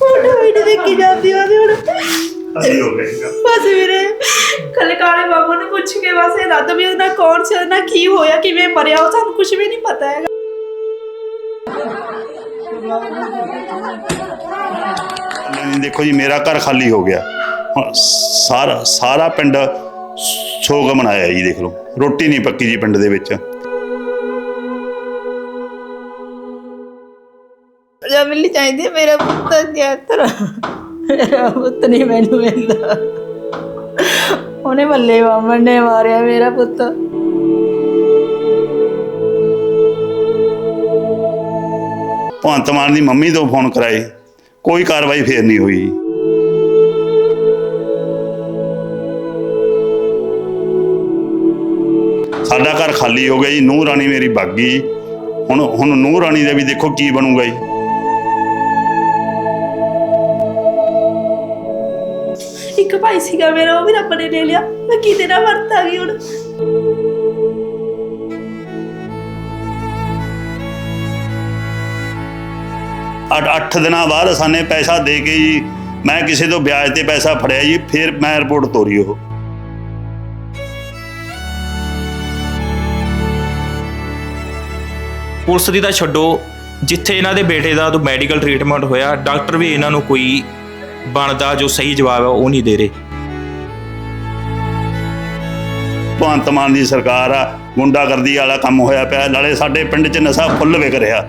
Photo ਵੀ ਨਹੀਂ ਦੇਖੀ ਜਾਂਦੀ ਉਹਦੀ ਹੁਣ। ਅਸੀਂ ਹੋ ਗਏ। ਬਸ ਵੀਰੇ ਕੱਲੇ ਕਾਲੇ ਬਾਬੂ ਨੂੰ ਪੁੱਛ ਕੇ ਬਸ ਇਹ ਦੱਸ ਵੀ ਉਹਦਾ ਕੌਣ ਸੀ ਨਾ ਕੀ ਹੋਇਆ ਕਿਵੇਂ ਮਰਿਆ ਉਹ ਸਾਨੂੰ ਕੁਝ ਵੀ ਨਹੀਂ ਪਤਾ ਹੈਗਾ। ਨਹੀਂ ਦੇਖੋ ਜੀ ਮੇਰਾ ਘਰ ਖਾਲੀ ਹੋ ਗਿਆ। ਹੁਣ ਸਾਰਾ ਸਾਰਾ ਪਿੰਡ ਸੋਗ ਮਨਾਇਆ ਜੀ ਦੇਖ ਲਓ। ਰੋਟੀ ਨਹੀਂ ਪੱਕੀ ਜੀ ਪਿੰਡ ਦੇ ਵਿੱਚ। ਜਾਂ ਮਿਲਣੀ ਚਾਹੀਦੀ ਹੈ ਮੇਰਾ ਪੁੱਤ ਗਿਆ ਮੇਰਾ ਪੁੱਤ ਨਹੀਂ ਮੈਨੂੰ ਮਿਲਦਾ। ਉਹਨੇ ਮੱਲੇ ਬਾਮਣ ਨੇ ਮਾਰਿਆ ਮੇਰਾ ਪੁੱਤ। ਭਗਵੰਤ ਮਾਨ ਦੀ ਮੰਮੀ ਤੋਂ ਫੋਨ ਕਰਾਏ। ਕੋਈ ਕਾਰਵਾਈ ਫੇਰ ਨਹੀਂ ਹੋਈ। ਸਾਡਾ ਘਰ ਖਾਲੀ ਹੋ ਗਿਆ ਜੀ। ਨੂੰਹ ਰਾਣੀ ਮੇਰੀ ਬਾਗੀ ਹੁਣ ਹੁਣ ਨੂੰਹ ਰਾਣੀ ਦਾ ਵੀ ਦੇਖੋ ਕੀ ਬਣੂਗਾ ਜੀ। ਭਾਈ ਸੀਗਾ ਮੇਰਾ ਉਹ ਵੀ ਰੱਬ ਨੇ ਲੈ ਲਿਆ। ਮੈਂ ਕਿਤੇ ਨਾ ਵਰਤਾ ਗਈ ਹੁਣ। ਅੱਠ ਅੱਠ ਦਿਨਾਂ ਬਾਅਦ ਸਾਨੇ ਪੈਸਾ ਦੇ ਕੇ ਜੀ ਮੈਂ ਕਿਸੇ ਤੋਂ ਵਿਆਜ ਤੇ ਪੈਸਾ ਫੜਿਆ ਜੀ ਫਿਰ ਮੈਂ ਰਿਪੋਰਟ ਤੋਰੀ ਉਹ। ਪੁਲਿਸ ਦੀ ਤਾਂ ਛੱਡੋ ਜਿੱਥੇ ਇਹਨਾਂ ਦੇ ਬੇਟੇ ਦਾ ਤੋਂ ਮੈਡੀਕਲ ਟ੍ਰੀਟਮੈਂਟ ਹੋਇਆ ਡਾਕਟਰ ਵੀ ਇਹਨਾਂ ਨੂੰ ਕੋਈ ਬਣਦਾ ਜੋ ਸਹੀ ਜਵਾਬ ਹੈ, ਉਹ ਨਹੀਂ ਦੇ ਰਹੇ। ਭਗਵੰਤ ਮਾਨ ਦੀ ਸਰਕਾਰ ਆ, ਗੁੰਡਾਗਰਦੀ ਵਾਲਾ ਕੰਮ ਹੋਇਆ ਪਿਆ, ਨਾਲੇ ਸਾਡੇ ਪਿੰਡ 'ਚ ਨਸ਼ਾ ਫੁੱਲ ਵਿਕ ਰਿਹਾ।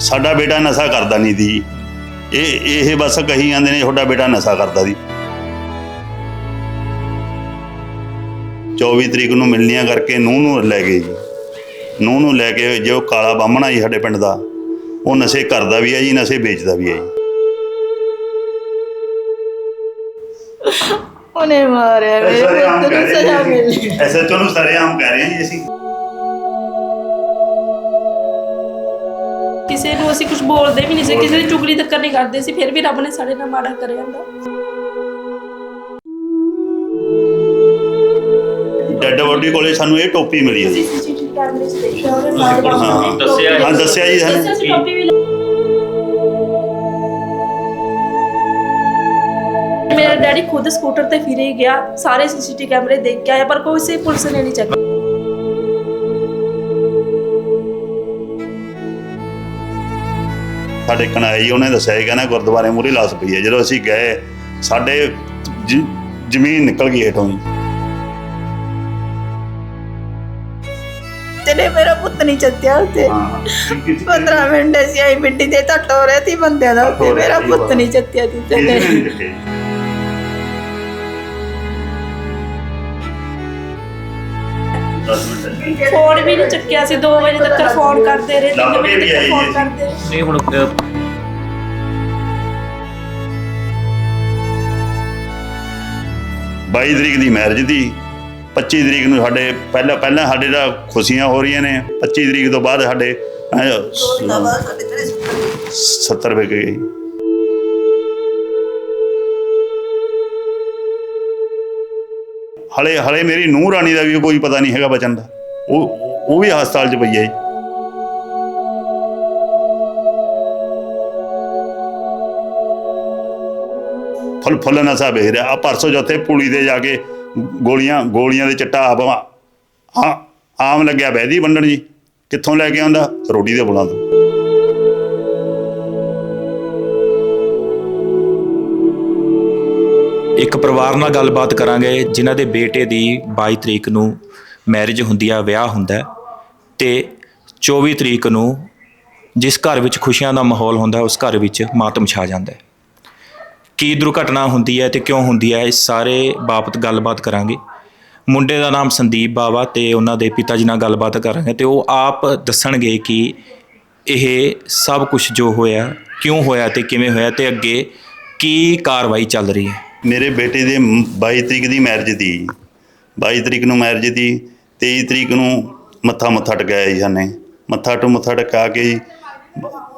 ਸਾਡਾ ਬੇਟਾ ਨਸ਼ਾ ਕਰਦਾ ਨਹੀਂ ਦੀ ਇਹ ਇਹ ਬਸ ਕਹੀ ਜਾਂਦੇ ਨੇ, ਤੁਹਾਡਾ ਬੇਟਾ ਨਸ਼ਾ ਕਰਦਾ ਦੀ 24 ਤਰੀਕ ਨੂੰ ਮਿਲਣੀਆਂ ਕਰਕੇ ਨੂੰਹ ਨੂੰ ਲੈ ਗਏ ਜੀ। ਨੂੰਹ ਨੂੰ ਲੈ ਕੇ ਜੋ ਕਾਲਾ ਬਾਹਮਣਾ ਜੀ ਸਾਡੇ ਪਿੰਡ ਦਾ ਉਹ ਨਸ਼ੇ ਕਰਦਾ ਵੀ ਹੈ ਜੀ ਨਸ਼ੇ ਵੇਚਦਾ ਵੀ ਹੈ ਜੀ। ਉਹਨੇ ਮਾਰਿਆ ਮੇਰੇ ਪੁੱਤ ਨੂੰ ਸਜ਼ਾ ਮਿਲੀ। ਐਸਐਚਓ ਨੂੰ ਸਰੇਆਮ ਕਹਿ ਰਹੇ ਹਾਂ ਜੀ ਅਸੀਂ। ਕਿਸੇ ਨੂੰ ਅਸੀਂ ਕੁਝ ਬੋਲਦੇ ਵੀ ਨਹੀਂ ਸੀ ਕਿਸੇ ਦੀ ਚੁਗਲੀ ਤੱਕ ਨਹੀਂ ਕਰਦੇ ਸੀ ਫਿਰ ਵੀ ਰੱਬ ਨੇ ਸਾਡੇ ਨਾਲ ਮਾੜਾ ਕਰਿਆ ਹੁੰਦਾ। ਡੈੱਡ ਬੋਡੀ ਕੋਲੇ ਸਾਨੂੰ ਇਹ ਟੋਪੀ ਮਿਲੀ ਹੈ ਜੀ। ਕੈਮਰੇ 'ਚ ਦੇਖਿਆ ਉਹਨੇ ਨਾਲ ਹਾਂ, ਦੱਸਿਆ ਹਾਂ ਦੱਸਿਆ ਜੀ ਸਾਨੂੰ ਦੱਸਿਆ ਸੀ ਟੋਪੀ ਵੀ ਮੇਰਾ ਡੈਡੀ ਖੁਦ ਸਕੂਟਰ ਤੇ ਫਿਰੇ ਗਿਆ ਸਾਰੇ ਸੀਸੀਟੀਵੀ ਕੈਮਰੇ ਦੇਖ ਕੇ ਆਇਆ ਪਰ ਕੋਈ ਸੇ ਪੁਲਿਸ ਨੇ ਨਹੀਂ ਚੈੱਕ। ਸਾਡੇ ਕਨਾਈ ਉਹਨੇ ਦੱਸਿਆ ਸੀ ਕਹਿੰਦਾ ਗੁਰਦੁਆਰੇ ਮੂਹਰੇ ਲਾਸ ਪਈ ਹੈ। ਜਦੋਂ ਅਸੀਂ ਗਏ ਸਾਡੇ ਜ- ਜ਼ਮੀਨ ਨਿਕਲ ਗਈ ਹੇਠੋਂ ਜੀ ਪੁੱਤ ਨਹੀਂ ਚੱਤਿਆ ਉੱਤੇ 15 ਮਿੰਟ ਅਸੀਂ ਆਈ ਮਿੱਟੀ ਤੇ ਤਾਂ ਟੋਰੇ ਤੀ ਬੰਦਿਆਂ ਦਾ ਉੱਤੇ ਮੇਰਾ ਪੁੱਤ ਨਹੀਂ ਚੱਤਿਆ। ਤੀ ਤੇਨੇ ਫੋਨ ਵੀ ਨਹੀਂ ਚੱਕਿਆ ਸੀ। 2 ਵਜੇ ਤੱਕ ਫੋਨ ਕਰਦੇ ਰਹੇ 3 ਵਜੇ ਤੱਕ ਫੋਨ ਕਰਦੇ ਰਹੇ ਨਹੀਂ ਹੁਣ ਬਾਈ ਤਰੀਕ ਦੀ ਮੈਰਿਜ ਦੀ। 25 ਤਰੀਕ ਨੂੰ ਸਾਡੇ ਪਹਿਲਾਂ ਪਹਿਲਾਂ ਸਾਡੇ ਦਾ ਖੁਸ਼ੀਆਂ ਹੋ ਰਹੀਆਂ ਨੇ। 25 ਤਰੀਕ ਤੋਂ ਬਾਅਦ ਸਾਡੇ ਐਂ 70 ਰੁਪਏ ਗਏ। ਹਲੇ ਹਲੇ ਮੇਰੀ ਨੂੰਹ ਰਾਣੀ ਦਾ ਵੀ ਕੋਈ ਪਤਾ ਨਹੀਂ ਹੈਗਾ ਬਚਨ ਦਾ। ਉਹ ਉਹ ਵੀ ਹਸਪਤਾਲ 'ਚ ਪਈ ਹੈ ਫੁੱਲ ਫੁੱਲ ਨਸ਼ਾ ਵੇਚ ਰਿਹਾ। ਆ ਪਰਸੋਂ ਜੋਥੇ ਪੁਲੀ ਤੇ ਜਾ ਕੇ ਗੋਲੀਆਂ ਗੋਲੀਆਂ ਦੇ ਚਿੱਟਾ ਆਪ ਆ ਆਮ ਲੱਗਿਆ ਬੈਦੀ ਵੰਡਣ ਜੀ। ਕਿੱਥੋਂ ਲੈ ਕੇ ਆਉਂਦਾ? ਰੋਟੀ ਦੇ ਬੁਲਾਂ ਤੋਂ। ਇੱਕ ਪਰਿਵਾਰ ਨਾਲ ਗੱਲਬਾਤ ਕਰਾਂਗੇ, ਜਿਨ੍ਹਾਂ ਦੇ ਬੇਟੇ ਦੀ 22 ਤਰੀਕ ਨੂੰ ਮੈਰਿਜ ਹੁੰਦੀ ਆ, ਵਿਆਹ ਹੁੰਦਾ ਹੈ ਤੇ 24 ਤਰੀਕ ਨੂੰ ਜਿਸ ਘਰ ਵਿੱਚ ਖੁਸ਼ੀਆਂ ਦਾ ਮਾਹੌਲ ਹੁੰਦਾ, ਉਸ ਘਰ ਵਿੱਚ ਮਾਤਮ ਛਾ ਜਾਂਦਾ ਹੈ। ਕੀ ਦੁਰਘਟਨਾ ਹੁੰਦੀ ਹੈ ਤੇ ਕਿਉਂ ਹੁੰਦੀ ਹੈ, ਇਸ ਸਾਰੇ ਬਾਬਤ ਗੱਲਬਾਤ ਕਰਾਂਗੇ। ਮੁੰਡੇ ਦਾ ਨਾਮ ਸੰਦੀਪ ਬਾਵਾ ਤੇ ਉਹਨਾਂ ਦੇ ਪਿਤਾ ਜੀ ਨਾਲ ਗੱਲਬਾਤ ਕਰਾਂਗੇ ਤੇ ਉਹ ਆਪ ਦੱਸਣਗੇ ਕਿ ਇਹ ਸਭ ਕੁਝ ਜੋ ਹੋਇਆ, ਕਿਉਂ ਹੋਇਆ ਤੇ ਕਿਵੇਂ ਹੋਇਆ ਤੇ ਅੱਗੇ ਕੀ ਕਾਰਵਾਈ ਚੱਲ ਰਹੀ ਹੈ। ਮੇਰੇ ਬੇਟੇ ਦੇ ਮ- 22 ਤਰੀਕ ਦੀ ਮੈਰਿਜ ਦੀ। 22 ਤਰੀਕ ਨੂੰ ਮੈਰਿਜ ਦੀ 23 ਤਰੀਕ ਨੂੰ ਮੱਥਾ ਮੱਥਾ ਟਕਾਇਆ ਜੀ ਸਾਨੇ ਮੱਥਾ ਟੂ ਮੱਥਾ ਟਕਾ ਕੇ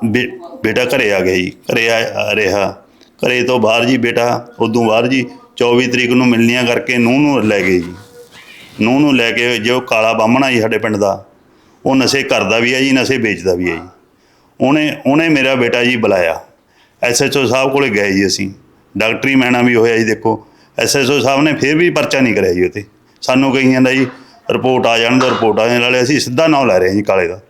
ਬੇ- ਬੇਟਾ ਘਰੇ ਆ ਗਿਆ ਜੀ, ਘਰੇ ਆ ਆ ਰਿਹਾ। ਘਰੇ ਤੋਂ ਬਾਹਰ ਜੀ ਬੇਟਾ, ਉਦੋਂ ਬਾਹਰ ਜੀ 24 ਤਰੀਕ ਨੂੰ ਮਿਲਣੀਆਂ ਕਰਕੇ ਨੂੰਹ ਨੂੰ ਲੈ ਗਏ ਜੀ। ਨੂੰਹ ਨੂੰ ਲੈ ਕੇ ਜੋ ਕਾਲਾ ਬਾਹਮਣਾ ਜੀ ਸਾਡੇ ਪਿੰਡ ਦਾ, ਉਹ ਨਸ਼ੇ ਕਰਦਾ ਵੀ ਹੈ ਜੀ, ਨਸ਼ੇ ਵੇਚਦਾ ਵੀ ਹੈ ਜੀ। ਉਹਨੇ ਉਹਨੇ ਮੇਰਾ ਬੇਟਾ ਜੀ ਬੁਲਾਇਆ। ਐਸਐਚਓ ਸਾਹਿਬ ਕੋਲੇ ਗਏ ਜੀ ਅਸੀਂ। ਡਾਕਟਰੀ ਮੈਣਾ ਵੀ ਹੋਇਆ ਜੀ ਦੇਖੋ। ਐਸਐਚਓ ਸਾਹਿਬ ਨੇ ਫਿਰ ਵੀ ਪਰਚਾ ਨਹੀਂ ਕਰਿਆ ਜੀ ਉਤੇ ਸਾਨੂੰ ਕਹੀ ਜਾਂਦਾ ਜੀ, ਰਿਪੋਰਟ ਆ ਜਾਣ ਦਾ, ਰਿਪੋਰਟ ਆ ਜਾਣ। ਵਾਲੇ ਅਸੀਂ ਸਿੱਧਾ ਨਾਂ ਲੈ ਰਹੇ ਹਾਂ ਜੀ ਕਾਲੇ ਦਾ।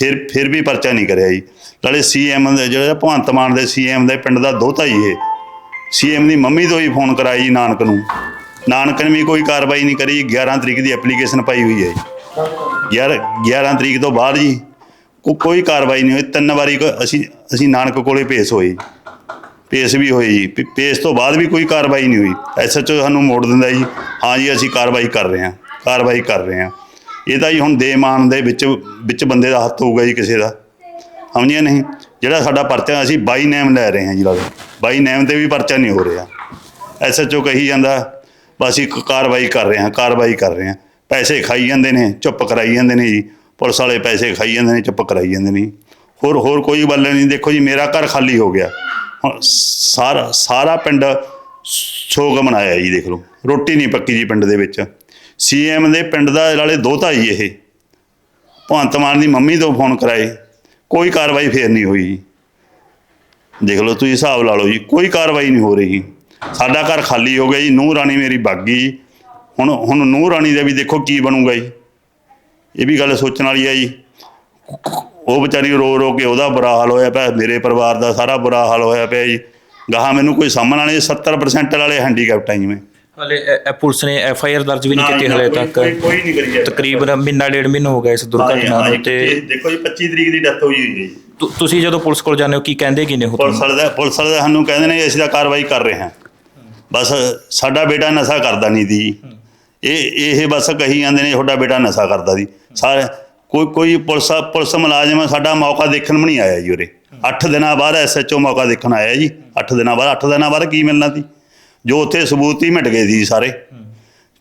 ਫਿਰ ਫਿਰ ਵੀ ਪਰਚਾ ਨਹੀਂ ਕਰਿਆ ਜੀ। ਨਾਲੇ ਸੀਐਮ ਦੇ ਜਿਹੜਾ ਭਗਵੰਤ ਮਾਨ ਦੇ ਸੀਐਮ ਦੇ ਪਿੰਡ ਦਾ ਦੋਤਾ ਜੀ ਇਹ। ਸੀਐਮ ਦੀ ਮੰਮੀ ਤੋਂ ਹੀ ਫੋਨ ਕਰਾਇਆ ਜੀ ਨਾਨਕ ਨੂੰ। ਨਾਨਕ ਨੇ ਵੀ ਕੋਈ ਕਾਰਵਾਈ ਨਹੀਂ ਕਰੀ। 11 ਤਰੀਕ ਦੀ ਐਪਲੀਕੇਸ਼ਨ ਪਾਈ ਹੋਈ ਹੈ। ਜੀ 11 11 ਤਰੀਕ ਤੋਂ ਬਾਅਦ ਜੀ ਕੋਈ ਕਾਰਵਾਈ ਨਹੀਂ ਹੋਈ। ਤਿੰਨ ਵਾਰੀ ਕੋ- ਅਸੀਂ ਅਸੀਂ ਨਾਨਕ ਕੋਲੇ ਪੇਸ਼ ਹੋਏ। ਪੇਸ਼ ਵੀ ਹੋਏ ਜੀ। ਪੇਸ਼ ਤੋਂ ਬਾਅਦ ਵੀ ਕੋਈ ਕਾਰਵਾਈ ਨਹੀਂ ਹੋਈ। ਐਸਐਚਓ ਸਾਨੂੰ ਮੋੜ ਦਿੰਦਾ ਜੀ। ਹਾਂ ਜੀ, ਅਸੀਂ ਕਾਰਵਾਈ ਕਰ ਰਹੇ ਹਾਂ। ਕਾਰਵਾਈ ਕਰ ਰਹੇ ਹਾਂ। ਇਹ ਤਾਂ ਜੀ ਹੁਣ ਦੇਮਾਨ ਦੇ ਵਿੱਚ ਵਿੱਚ ਬੰਦੇ ਦਾ ਹੱਥ ਹੋਊਗਾ ਜੀ ਕਿਸੇ ਦਾ। ਸਮਝਿਆ ਨਹੀਂ? ਜਿਹੜਾ ਸਾਡਾ ਪਰਚਾ ਅਸੀਂ ਬਾਈ ਨੇਮ ਲੈ ਰਹੇ ਹਾਂ ਜੀ ਲੱਗਦਾ ਬਾਈ ਨੇਮ ਤੇ ਵੀ ਪਰਚਾ ਨਹੀਂ ਹੋ ਰਿਹਾ। ਐਸਐਚਓ ਕਹੀ ਜਾਂਦਾ, ਬਸ ਇੱਕ ਕਾਰਵਾਈ ਕਰ ਰਹੇ ਹਾਂ, ਕਾਰਵਾਈ ਕਰ ਰਹੇ ਹਾਂ। ਪੈਸੇ ਖਾਈ ਜਾਂਦੇ ਨੇ, ਚੁੱਪ ਕਰਾਈ ਜਾਂਦੇ ਨੇ ਜੀ। ਪੁਲਿਸ ਵਾਲੇ ਪੈਸੇ ਖਾਈ ਜਾਂਦੇ ਨੇ, ਚੁੱਪ ਕਰਾਈ ਜਾਂਦੇ ਨੇ ਹੋਰ ਹੋਰ ਕੋਈ ਗੱਲ ਨਹੀਂ, ਦੇਖੋ ਜੀ, ਮੇਰਾ ਘਰ ਖਾਲੀ ਹੋ ਗਿਆ। ਹੁਣ ਸਾਰਾ ਸਾਰਾ ਪਿੰਡ ਸੋਗ ਮਨਾਇਆ ਜੀ, ਦੇਖ ਲਓ। ਰੋਟੀ ਨਹੀਂ ਪੱਕੀ ਜੀ ਪਿੰਡ ਦੇ ਵਿੱਚ। ਸੀਐਮ ਦੇ ਪਿੰਡ ਦਾ ਨਾਲੇ ਦੋਤਾ ਜੀ ਇਹ। ਭਗਵੰਤ ਮਾਨ ਦੀ ਮੰਮੀ ਤੋਂ ਫੋਨ ਕਰਾਏ। ਕੋਈ ਕਾਰਵਾਈ ਫੇਰ ਨਹੀਂ ਹੋਈ ਜੀ। ਦੇਖ ਲਓ ਤੁਸੀਂ ਹਿਸਾਬ ਲਾ ਲਓ ਜੀ, ਕੋਈ ਕਾਰਵਾਈ ਨਹੀਂ ਹੋ ਰਹੀ। ਸਾਡਾ ਘਰ ਖਾਲੀ ਹੋ ਗਿਆ ਜੀ, ਨੂੰਹ ਰਾਣੀ ਮੇਰੀ ਬਾਗੀ ਹੁਣ ਹੁਣ ਨੂੰਹ ਰਾਣੀ ਦਾ ਵੀ ਦੇਖੋ ਕੀ ਬਣੂਗਾ ਜੀ। ਇਹ ਵੀ ਗੱਲ ਸੋਚਣ ਵਾਲੀ ਹੈ ਜੀ। ਉਹ ਵਿਚਾਰੀ ਰੋ ਰੋ ਕੇ ਉਹਦਾ ਬੁਰਾ ਹਾਲ ਹੋਇਆ ਪਿਆ, ਮੇਰੇ ਪਰਿਵਾਰ ਦਾ ਸਾਰਾ ਬੁਰਾ ਹਾਲ ਹੋਇਆ ਪਿਆ ਜੀ। ਗਾਹਾਂ ਮੈਨੂੰ ਕੋਈ ਸਾਹਮਣ ਵਾਲੇ 70% ਵਾਲੇ ਹੈਂਡੀਕੈਪਟ ਆ ਜੀ ਮੈਂ। ਹਲੇ ਇਹ- ਇਹ ਪੁਲਿਸ ਨੇ ਐਫ ਆਈ ਆਰ ਦਰਜ ਵੀ ਨਹੀਂ ਕੀਤੀ ਹਲੇ ਤੱਕ। ਕੋਈ ਕੋਈ ਨਹੀਂ ਕਰੀ ਤਕਰੀਬਨ ਮਹੀਨਾ ਡੇਢ ਮਹੀਨਾ ਹੋ ਗਿਆ ਇਸ ਦੁਰਘਟਨਾ ਨੂੰ ਤੇ ਦੇਖੋ ਜੀ 25 ਤਰੀਕ ਦੀ ਡੈਥ ਹੋਈ ਹੋਈ ਹੈ ਜੀ। ਤੁ- ਤੁਸੀਂ ਜਦੋਂ ਪੁਲਿਸ ਕੋਲ ਜਾਂਦੇ ਹੋ ਕੀ ਕਹਿੰਦੇ ਕੀ ਨੇ ਉਹ ਪੁਲਿਸ ਤੁਹਾਨੂੰ? ਵਾਲੇ ਦਾ ਪੁਲਿਸ ਵਾਲੇ ਦਾ ਸਾਨੂੰ ਕਹਿੰਦੇ ਨੇ ਅਸੀਂ ਤਾਂ ਕਾਰਵਾਈ ਕਰ ਰਹੇ ਹਾਂ। ਬਸ ਸਾਡਾ ਬੇਟਾ ਨਸ਼ਾ ਕਰਦਾ ਨਹੀਂ ਦੀ ਇਹ ਇਹ ਬਸ ਕਹੀ ਜਾਂਦੇ ਨੇ ਤੁਹਾਡਾ ਬੇਟਾ ਨਸ਼ਾ ਕਰਦਾ ਦੀ ਸਾਰੇ ਕੋਈ ਕੋਈ ਪੁਲਿਸ ਪੁਲਿਸ ਮੁਲਾਜ਼ਮ ਸਾਡਾ ਮੌਕਾ ਦੇਖਣ ਵੀ ਨਹੀਂ ਆਇਆ ਜੀ ਉਰੇ। 8 ਦਿਨਾਂ ਬਾਅਦ ਐਸਐਚਓ ਮੌਕਾ ਦੇਖਣ ਆਇਆ ਜੀ। 8 ਦਿਨਾਂ ਬਾਅਦ 8 ਦਿਨਾਂ ਬਾਅਦ ਕੀ ਮਿਲਣਾ ਸੀ ਜੋ ਉੱਥੇ ਸਬੂਤ ਹੀ ਮਿਟ ਗਏ ਸੀ ਸਾਰੇ।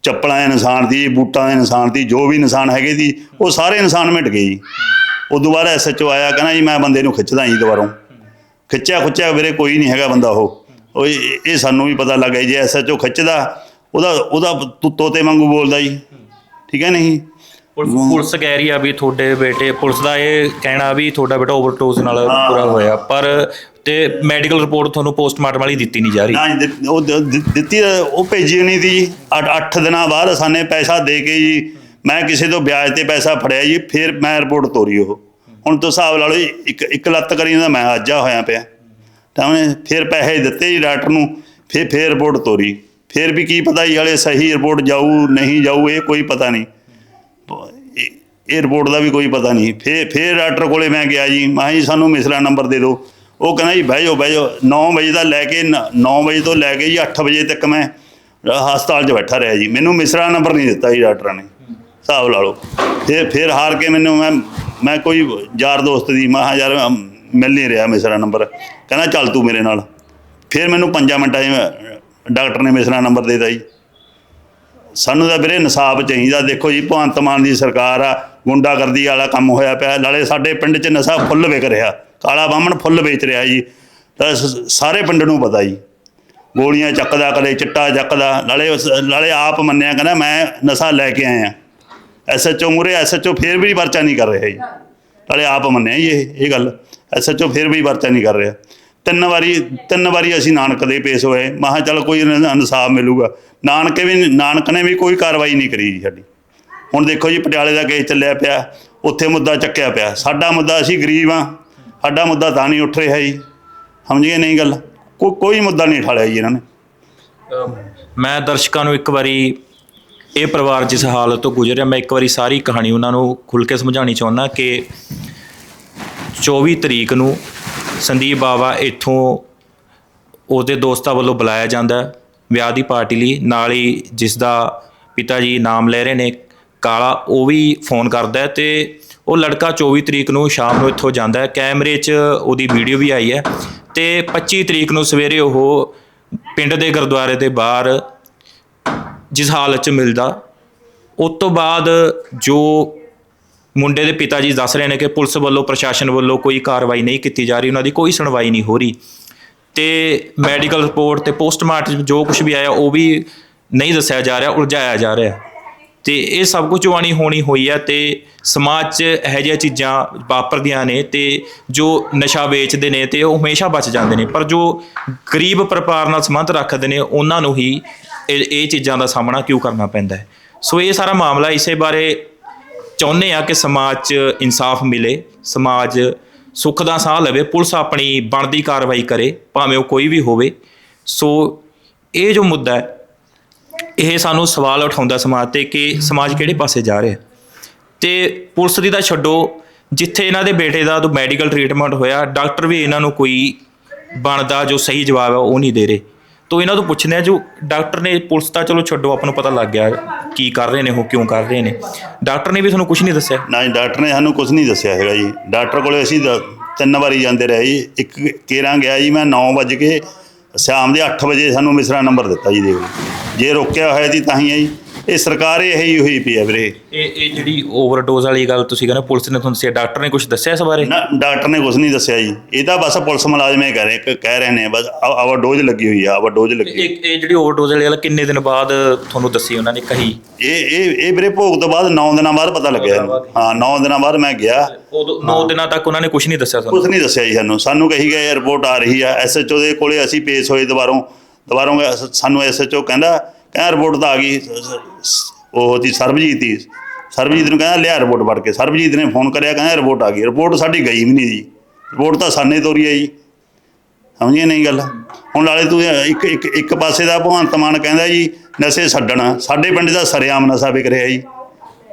ਚੱਪਲਾਂ ਦੇ ਨਿਸ਼ਾਨ ਦੀ ਬੂਟਾਂ ਦੇ ਨਿਸ਼ਾਨ ਦੀ ਜੋ ਵੀ ਇਨਸਾਨ ਹੈਗੇ ਸੀ, ਉਹ ਸਾਰੇ ਇਨਸਾਨ ਮਿਟ ਗਏ ਜੀ। ਉਦੋਂ ਬਾਅਦ ਐਸਐਚਓ ਆਇਆ, ਕਹਿੰਦਾ ਜੀ, ਮੈਂ ਬੰਦੇ ਨੂੰ ਖਿੱਚਦਾ ਜੀ ਦੁਬਾਰੋਂ। ਖਿੱਚਿਆ ਖੁੱਚਿਆ ਵੀਰੇ ਕੋਈ ਨਹੀਂ ਹੈਗਾ ਬੰਦਾ ਉਹ। ਉਹ ਇਹ ਇਹ ਸਾਨੂੰ ਵੀ ਪਤਾ ਲੱਗ ਗਿਆ ਜੇ ਐਸਐਚਓ ਖਿੱਚਦਾ, ਉਹਦਾ ਉਹਦਾ ਤੁ- ਤੋਤੇ ਵਾਂਗੂ ਬੋਲਦਾ ਜੀ। ਠੀਕ ਹੈ ਨਹੀਂ? ਪੁਲਿਸ ਪੁਲਿਸ ਕਹਿ ਰਹੀ ਆ ਵੀ ਤੁਹਾਡੇ ਬੇਟੇ ਪੁਲਿਸ ਦਾ ਇਹ ਕਹਿਣਾ ਵੀ ਤੁਹਾਡਾ ਬੇਟਾ ਓਵਰਡੋਜ਼ ਨਾਲ। ਪੂਰਾ ਹੋਇਆ ਪਰ ਤੇ ਮੈਡੀਕਲ ਰਿਪੋਰਟ ਤੁਹਾਨੂੰ ਪੋਸਟਮਾਰਟਮ ਵਾਲੀ ਦਿੱਤੀ ਨਹੀਂ ਜਾ ਰਹੀ। ਨਾ ਜੀ, ਦਿੱਤ- ਉਹ ਦ- ਦਿੱ- ਦਿੱਤੀ ਤਾਂ ਉਹ ਭੇਜੀ ਨਹੀਂ ਦੀ 8 ਦਿਨਾਂ ਬਾਅਦ ਸਾਨੇ ਪੈਸਾ ਦੇ ਕੇ ਜੀ ਮੈਂ ਕਿਸੇ ਤੋਂ ਵਿਆਜ ਤੇ ਪੈਸਾ ਫੜਿਆ ਜੀ ਫਿਰ ਮੈਂ ਰਿਪੋਰਟ ਤੋਰੀ ਉਹ। ਹੁਣ ਤੋਂ ਹਿਸਾਬ ਲਾ ਲਓ ਜੀ ਇੱਕ ਇੱਕ ਲੱਤ ਕਰੀ ਜਾਂਦਾ ਮੈਂ ਅੱਜਾ ਹੋਇਆ ਪਿਆ। ਤਾਂ ਉਹਨੇ ਫਿਰ ਪੈਸੇ ਦਿੱਤੇ ਜੀ ਡਾਕਟਰ ਨੂੰ ਫਿਰ ਫਿਰ ਰਿਪੋਰਟ ਤੋਰੀ। ਫਿਰ ਵੀ ਕੀ ਪਤਾ ਜੀ ਹਲੇ ਸਹੀ ਰਿਪੋਰਟ ਜਾਊ ਨਹੀਂ ਜਾਊ ਇਹ ਕੋਈ ਪਤਾ ਨਹੀਂ। ਇਹ- ਦਾ ਵੀ ਕੋਈ ਪਤਾ ਨਹੀਂ। ਫਿਰ ਫਿਰ ਡਾਕਟਰ ਕੋਲੇ ਮੈਂ ਗਿਆ ਜੀ। ਮੈਂ ਜੀ, ਸਾਨੂੰ ਮਿਸਰਾ ਨੰਬਰ ਦੇ ਦਿਓ। ਉਹ ਕਹਿੰਦਾ ਜੀ, ਬਹਿ ਜਾਓ ਬਹਿ ਜਾਓ। 9 ਵਜੇ ਦਾ ਲੈ ਕੇ 9 ਵਜੇ ਤੋਂ ਲੈ ਕੇ ਜੀ 8 ਵਜੇ ਤੱਕ ਮੈਂ ਹਸਪਤਾਲ 'ਚ ਬੈਠਾ ਰਿਹਾ ਜੀ। ਮੈਨੂੰ ਮਿਸਰਾ ਨੰਬਰ ਨਹੀਂ ਦਿੱਤਾ ਜੀ ਡਾਕਟਰਾਂ ਨੇ। ਹਿਸਾਬ ਲਾ ਲਓ। ਫਿਰ ਫਿਰ ਹਾਰ ਕੇ ਮੈਨੂੰ ਮੈਂ ਮੈਂ ਕੋਈ ਯਾਰ ਦੋਸਤ ਦੀ, ਮੈਂ ਕਿਹਾ ਯਾਰ ਮਿਲ ਨਹੀਂ ਰਿਹਾ ਮਿਸਰਾ ਨੰਬਰ। ਕਹਿੰਦਾ, ਚੱਲ ਤੂੰ ਮੇਰੇ ਨਾਲ। ਫਿਰ ਮੈਨੂੰ 5 ਮਿੰਟਾਂ 'ਚ ਡਾਕਟਰ ਨੇ ਮਿਸਰਾ ਨੰਬਰ ਦੇ ਦਿੱਤਾ ਜੀ। ਸਾਨੂੰ ਤਾਂ ਵੀਰੇ ਇਨਸਾਫ ਚਾਹੀਦਾ। ਦੇਖੋ ਜੀ, ਭਗਵੰਤ ਮਾਨ ਦੀ ਸਰਕਾਰ ਆ, ਗੁੰਡਾਗਰਦੀ ਵਾਲਾ ਕੰਮ ਹੋਇਆ ਪਿਆ। ਨਾਲੇ ਸਾਡੇ ਪਿੰਡ 'ਚ ਨਸ਼ਾ ਫੁੱਲ ਵਿਕ ਰਿਹਾ। ਕਾਲਾ ਬਾਹਮਣ ਫੁੱਲ ਵੇਚ ਰਿਹਾ ਜੀ। ਤਾਂ ਸ- ਸਾਰੇ ਪਿੰਡ ਨੂੰ ਪਤਾ ਜੀ। ਗੋਲੀਆਂ ਚੱਕਦਾ, ਕਦੇ ਚਿੱਟਾ ਚੱਕਦਾ। ਨਾਲੇ ਉਸ- ਨਾਲੇ ਆਪ ਮੰਨਿਆ, ਕਹਿੰਦਾ ਮੈਂ ਨਸ਼ਾ ਲੈ ਕੇ ਆਇਆ। ਐਸਐਚਓ ਮੂਰੇ ਐਸਐਚਓ ਫੇਰ ਵੀ ਪਰਚਾ ਨਹੀਂ ਕਰ ਰਿਹਾ ਜੀ। ਨਾਲੇ ਆਪ ਮੰਨਿਆ ਜੀ ਇਹ ਇਹ ਗੱਲ। ਐਸਐਚਓ ਫੇਰ ਵੀ ਪਰਚਾ ਨਹੀਂ ਕਰ ਰਿਹਾ। ਤਿੰਨ ਵਾਰੀ ਤਿੰਨ ਵਾਰੀ ਅਸੀਂ ਨਾਨਕ ਦੇ ਪੇਸ਼ ਹੋਏ। ਮੈਂ ਕਿਹਾ ਚੱਲ ਕੋਈ ਇਨ- ਇਨਸਾਫ ਮਿਲੂਗਾ। ਨਾਨਕੇ ਵੀ, ਨਾਨਕ ਨੇ ਵੀ ਕੋਈ ਕਾਰਵਾਈ ਨਹੀਂ ਕਰੀ ਜੀ ਸਾਡੀ। ਹੁਣ ਦੇਖੋ ਜੀ, ਪਟਿਆਲੇ ਦਾ ਕੇਸ ਚੱਲਿਆ ਪਿਆ। ਉੱਥੇ ਮੁੱਦਾ ਚੱਕਿਆ ਪਿਆ। ਸਾਡਾ ਮੁੱਦਾ, ਅਸੀਂ ਗਰੀਬ ਆ ਸਾਡਾ ਮੁੱਦਾ ਤਾਂ ਨਹੀਂ ਉੱਠ ਰਿਹਾ ਜੀ। ਸਮਝੀਏ ਨਹੀਂ ਗੱਲ? ਕੋ, ਕੋਈ ਮੁੱਦਾ ਨਹੀਂ ਠਾਲਿਆ ਜੀ ਇਹਨਾਂ ਨੇ। ਮੈਂ ਦਰਸ਼ਕਾਂ ਨੂੰ ਇੱਕ ਵਾਰੀ ਇਹ ਪਰਿਵਾਰ ਜਿਸ ਹਾਲਤ ਤੋਂ ਗੁਜ਼ਰਿਆ, ਮੈਂ ਇੱਕ ਵਾਰੀ ਸਾਰੀ ਕਹਾਣੀ ਉਹਨਾਂ ਨੂੰ ਖੁੱਲ ਕੇ ਸਮਝਾਉਣੀ ਚਾਹੁੰਦਾ ਕਿ 24 ਤਰੀਕ ਨੂੰ ਸੰਦੀਪ ਬਾਵਾ ਇੱਥੋਂ ਉਹਦੇ ਦੋਸਤਾਂ ਵੱਲੋਂ ਬੁਲਾਇਆ ਜਾਂਦਾ ਹੈ। ਵਿਆਹ ਦੀ ਪਾਰਟੀ ਲਈ ਨਾਲ ਹੀ ਜਿਸ ਦਾ ਪਿਤਾ ਜੀ ਨਾਮ ਲੈ ਰਹੇ ਨੇ ਕਾਲਾ, ਉਹ ਵੀ ਫੋਨ ਕਰਦਾ ਹੈ ਤੇ ਉਹ ਲੜਕਾ 24 ਤਰੀਕ ਨੂੰ ਸ਼ਾਮ ਨੂੰ ਇੱਥੋਂ ਜਾਂਦਾ ਹੈ। ਕੈਮਰੇ 'ਚ ਉਹਦੀ ਵੀਡੀਓ ਵੀ ਆਈ ਹੈ ਤੇ 25 ਤਰੀਕ ਨੂੰ ਸਵੇਰੇ ਉਹ ਪਿੰਡ ਦੇ ਗੁਰਦੁਆਰੇ ਦੇ ਬਾਹਰ ਜਿਸ ਹਾਲਤ 'ਚ ਮਿਲਦਾ, ਉਸ ਤੋਂ ਬਾਅਦ ਜੋ ਮੁੰਡੇ ਦੇ ਪਿਤਾ ਜੀ ਦੱਸ ਰਹੇ ਨੇ ਕਿ ਪੁਲਿਸ ਵੱਲੋਂ, ਪ੍ਰਸ਼ਾਸਨ ਵੱਲੋਂ ਕੋਈ ਕਾਰਵਾਈ ਨਹੀਂ ਕੀਤੀ ਜਾ ਰਹੀ, ਉਹਨਾਂ ਦੀ ਕੋਈ ਸੁਣਵਾਈ ਨਹੀਂ ਹੋ ਰਹੀ। ਤੇ ਮੈਡੀਕਲ ਰਿਪੋਰਟ ਤੇ ਪੋਸਟਮਾਰਟਮ ਜੋ ਕੁਝ ਵੀ ਆਇਆ, ਉਹ ਵੀ ਨਹੀਂ ਦੱਸਿਆ ਜਾ ਰਿਹਾ, ਉਲਝਾਇਆ ਜਾ ਰਿਹਾ। ਤੇ ਇਹ ਸਭ ਕੁਝ ਜਵਾਨੀ ਹੋਣੀ ਹੋਈ ਹੈ ਤੇ ਸਮਾਜ 'ਚ ਇਹੋ ਜਿਹੀਆਂ ਚੀਜ਼ਾਂ ਵਾਪਰਦੀਆਂ ਨੇ ਤੇ ਜੋ ਨਸ਼ਾ ਵੇਚਦੇ ਨੇ ਤੇ ਉਹ ਹਮੇਸ਼ਾ ਬਚ ਜਾਂਦੇ ਨੇ। ਪਰ ਜੋ ਗਰੀਬ ਪਰਿਵਾਰ ਨਾਲ ਸੰਬੰਧ ਰੱਖਦੇ ਨੇ, ਉਹਨਾਂ ਨੂੰ ਹੀ ਇਹ ਇਹ ਚੀਜ਼ਾਂ ਦਾ ਸਾਹਮਣਾ ਕਿਉਂ ਕਰਨਾ ਪੈਂਦਾ ਹੈ? ਸੋ ਇਹ ਸਾਰਾ ਮਾਮਲਾ ਇਸੇ ਬਾਰੇ ਚਾਹੁੰਦੇ ਆ ਕਿ ਸਮਾਜ 'ਚ ਇਨਸਾਫ ਮਿਲੇ, ਸਮਾਜ ਸੁੱਖ ਦਾ ਸਾਹ ਲਵੇ, ਪੁਲਿਸ ਆਪਣੀ ਬਣਦੀ ਕਾਰਵਾਈ ਕਰੇ, ਭਾਵੇਂ ਉਹ ਕੋਈ ਵੀ ਹੋਵੇ। ਸੋ ਇਹ ਜੋ ਮੁੱਦਾ ਹੈ, ਇਹ ਸਾਨੂੰ ਸਵਾਲ ਉਠਾਉਂਦਾ ਸਮਾਜ ਤੇ ਕਿ ਸਮਾਜ ਕਿਹੜੇ ਪਾਸੇ ਜਾ ਰਿਹਾ ਤੇ ਪੁਲਿਸ ਦੀ ਤਾਂ ਛੱਡੋ, ਜਿੱਥੇ ਇਹਨਾਂ ਦੇ ਬੇਟੇ ਦਾ ਮੈਡੀਕਲ ਟ੍ਰੀਟਮੈਂਟ ਹੋਇਆ, ਡਾਕਟਰ ਵੀ ਇਹਨਾਂ ਨੂੰ ਕੋਈ ਬਣਦਾ ਜੋ ਸਹੀ ਜਵਾਬ ਹੈ ਉਹ ਨਹੀਂ ਦੇ ਰਹੇ। ਤੋ ਇਹਨਾਂ ਤੋਂ ਪੁੱਛਦੇ ਆ ਜੋ ਡਾਕਟਰ ਨੇ ਪੁਲਿਸ ਤਾਂ ਚਲੋ ਛੱਡੋ, ਆਪਾਂ ਨੂੰ ਪਤਾ ਲੱਗ ਗਿਆ ਕੀ ਕਰ ਰਹੇ ਨੇ, ਉਹ ਕਿਉਂ ਕਰ ਰਹੇ ਨੇ। ਡਾਕਟਰ ਨੇ ਵੀ ਤੁਹਾਨੂੰ ਕੁਝ ਨਹੀਂ ਦੱਸਿਆ? ਨਾ ਜੀ, ਡਾਕਟਰ ਨੇ ਸਾਨੂੰ ਕੁਝ ਨਹੀਂ ਦੱਸਿਆ ਹੈਗਾ ਜੀ। ਡਾਕਟਰ ਕੋਲੇ ਅਸੀਂ ਦ- ਤਿੰਨ ਵਾਰੀ ਜਾਂਦੇ ਰਹੇ ਜੀ। ਇੱਕ ਕੇਰਾਂ ਗਿਆ ਜੀ, ਮੈਂ 9 ਵਜੇ ਕੇ ਸ਼ਾਮ ਦੇ 8 ਵਜੇ ਸਾਨੂੰ ਮਿਸਰਾ ਨੰਬਰ ਦਿੱਤਾ ਜੀ, ਦੇਖ ਲਓ। ਜੇ ਰੋਕਿਆ ਹੋਇਆ ਜੀ, ਤਾਂ ਹੀ ਹੈ ਜੀ। ਇਹ ਸਰਕਾਰ ਹੀ ਇਹੀ ਹੋਈ ਪਈ ਹੈ ਵੀਰੇ। ਇਹ ਇਹ ਜਿਹੜੀ ਓਵਰਡੋਜ਼ ਵਾਲੀ ਗੱਲ ਤੁਸੀਂ ਕਹਿੰਦੇ ਪੁਲਿਸ ਨੇ ਤੁਹਾਨੂੰ ਦੱਸਿਆ ਡਾਕਟਰ ਨੇ ਕੁਝ ਦੱਸਿਆ ਇਸ ਬਾਰੇ? ਨਾ ਡਾਕਟਰ ਨੇ ਕੁਝ ਨਹੀਂ ਦੱਸਿਆ ਜੀ। ਇਹ ਤਾਂ ਬਸ ਪੁਲਿਸ ਮੁਲਾਜ਼ਮੇ ਕਹਿ ਰਹੇ ਕਹਿ ਰਹੇ ਨੇ ਬਸ ਆਵਾ ਡੋਜ਼ ਲੱਗੀ ਹੋਈ ਆ ਆਵਾ ਡੋਜ਼ ਲੱਗੀ ਇਹ ਇਹ ਜਿਹੜੀ ਓਵਰਡੋਜ਼ ਵਾਲੀ ਗੱਲ ਕਿੰਨੇ ਦਿਨ ਬਾਅਦ ਤੁਹਾਨੂੰ ਦੱਸੀ ਉਹਨਾਂ ਨੇ ਕਹੀ? ਇਹ ਇਹ ਇਹ ਵੀਰੇ ਭੋਗ ਤੋਂ ਬਾਅਦ 9 ਦਿਨਾਂ ਬਾਅਦ ਪਤਾ ਲੱਗਿਆ। ਹਾਂ 9 ਦਿਨਾਂ ਬਾਅਦ ਮੈਂ ਗਿਆ। ਉਦੋਂ 9 ਦਿਨਾਂ ਤੱਕ ਉਹਨਾਂ ਨੇ ਕੁਝ ਨਹੀਂ ਦੱਸਿਆ ਤੁਹਾਨੂੰ ਕੁਝ ਨਹੀਂ ਦੱਸਿਆ ਜੀ ਸਾਨੂੰ। ਸਾਨੂੰ ਕਹੀ ਗਏ ਰਿਪੋਰਟ ਆ ਰਹੀ ਆ ਐਸਐਚਓ ਦੇ ਕੋਲੇ ਅਸੀਂ ਪੇਸ਼ ਹੋਏ ਦੁਬਾਰੋਂ। ਦੁਬਾਰੋਂ ਸਾਨੂੰ ਐਸਐਚਓ ਕਹਿੰਦਾ ਕਹਿੰਦਾ ਰਿਪੋਰਟ ਤਾਂ ਆ ਗਈ। ਉਹ ਸੀ ਸਰਬਜੀਤ ਦੀ ਸਰਬਜੀਤ ਨੂੰ ਕਹਿੰਦਾ ਲਿਆ ਰਿਪੋਰਟ ਵੜ ਕੇ। ਸਰਬਜੀਤ ਨੇ ਫੋਨ ਕਰਿਆ ਕਹਿੰਦਾ ਰਿਪੋਰਟ ਆ ਗਈ। ਰਿਪੋਰਟ ਸਾਡੀ ਗਈ ਵੀ ਨਹੀਂ ਜੀ। ਰਿਪੋਰਟ ਤਾਂ ਸਾਨੇ ਤੋਰੀ ਆ ਜੀ। ਸਮਝੇ ਨਹੀਂ ਗੱਲ? ਹੁਣ ਨਾਲੇ ਤੂੰ ਇੱਕ ਇੱਕ ਇੱਕ ਪਾਸੇ ਦਾ ਭਗਵੰਤ ਮਾਨ ਕਹਿੰਦਾ ਜੀ ਨਸ਼ੇ ਛੱਡਣਾ। ਸਾਡੇ ਪਿੰਡ ਦਾ ਸਰੇਆਮ ਨਸ਼ਾ ਵਿਕ ਰਿਹਾ ਜੀ।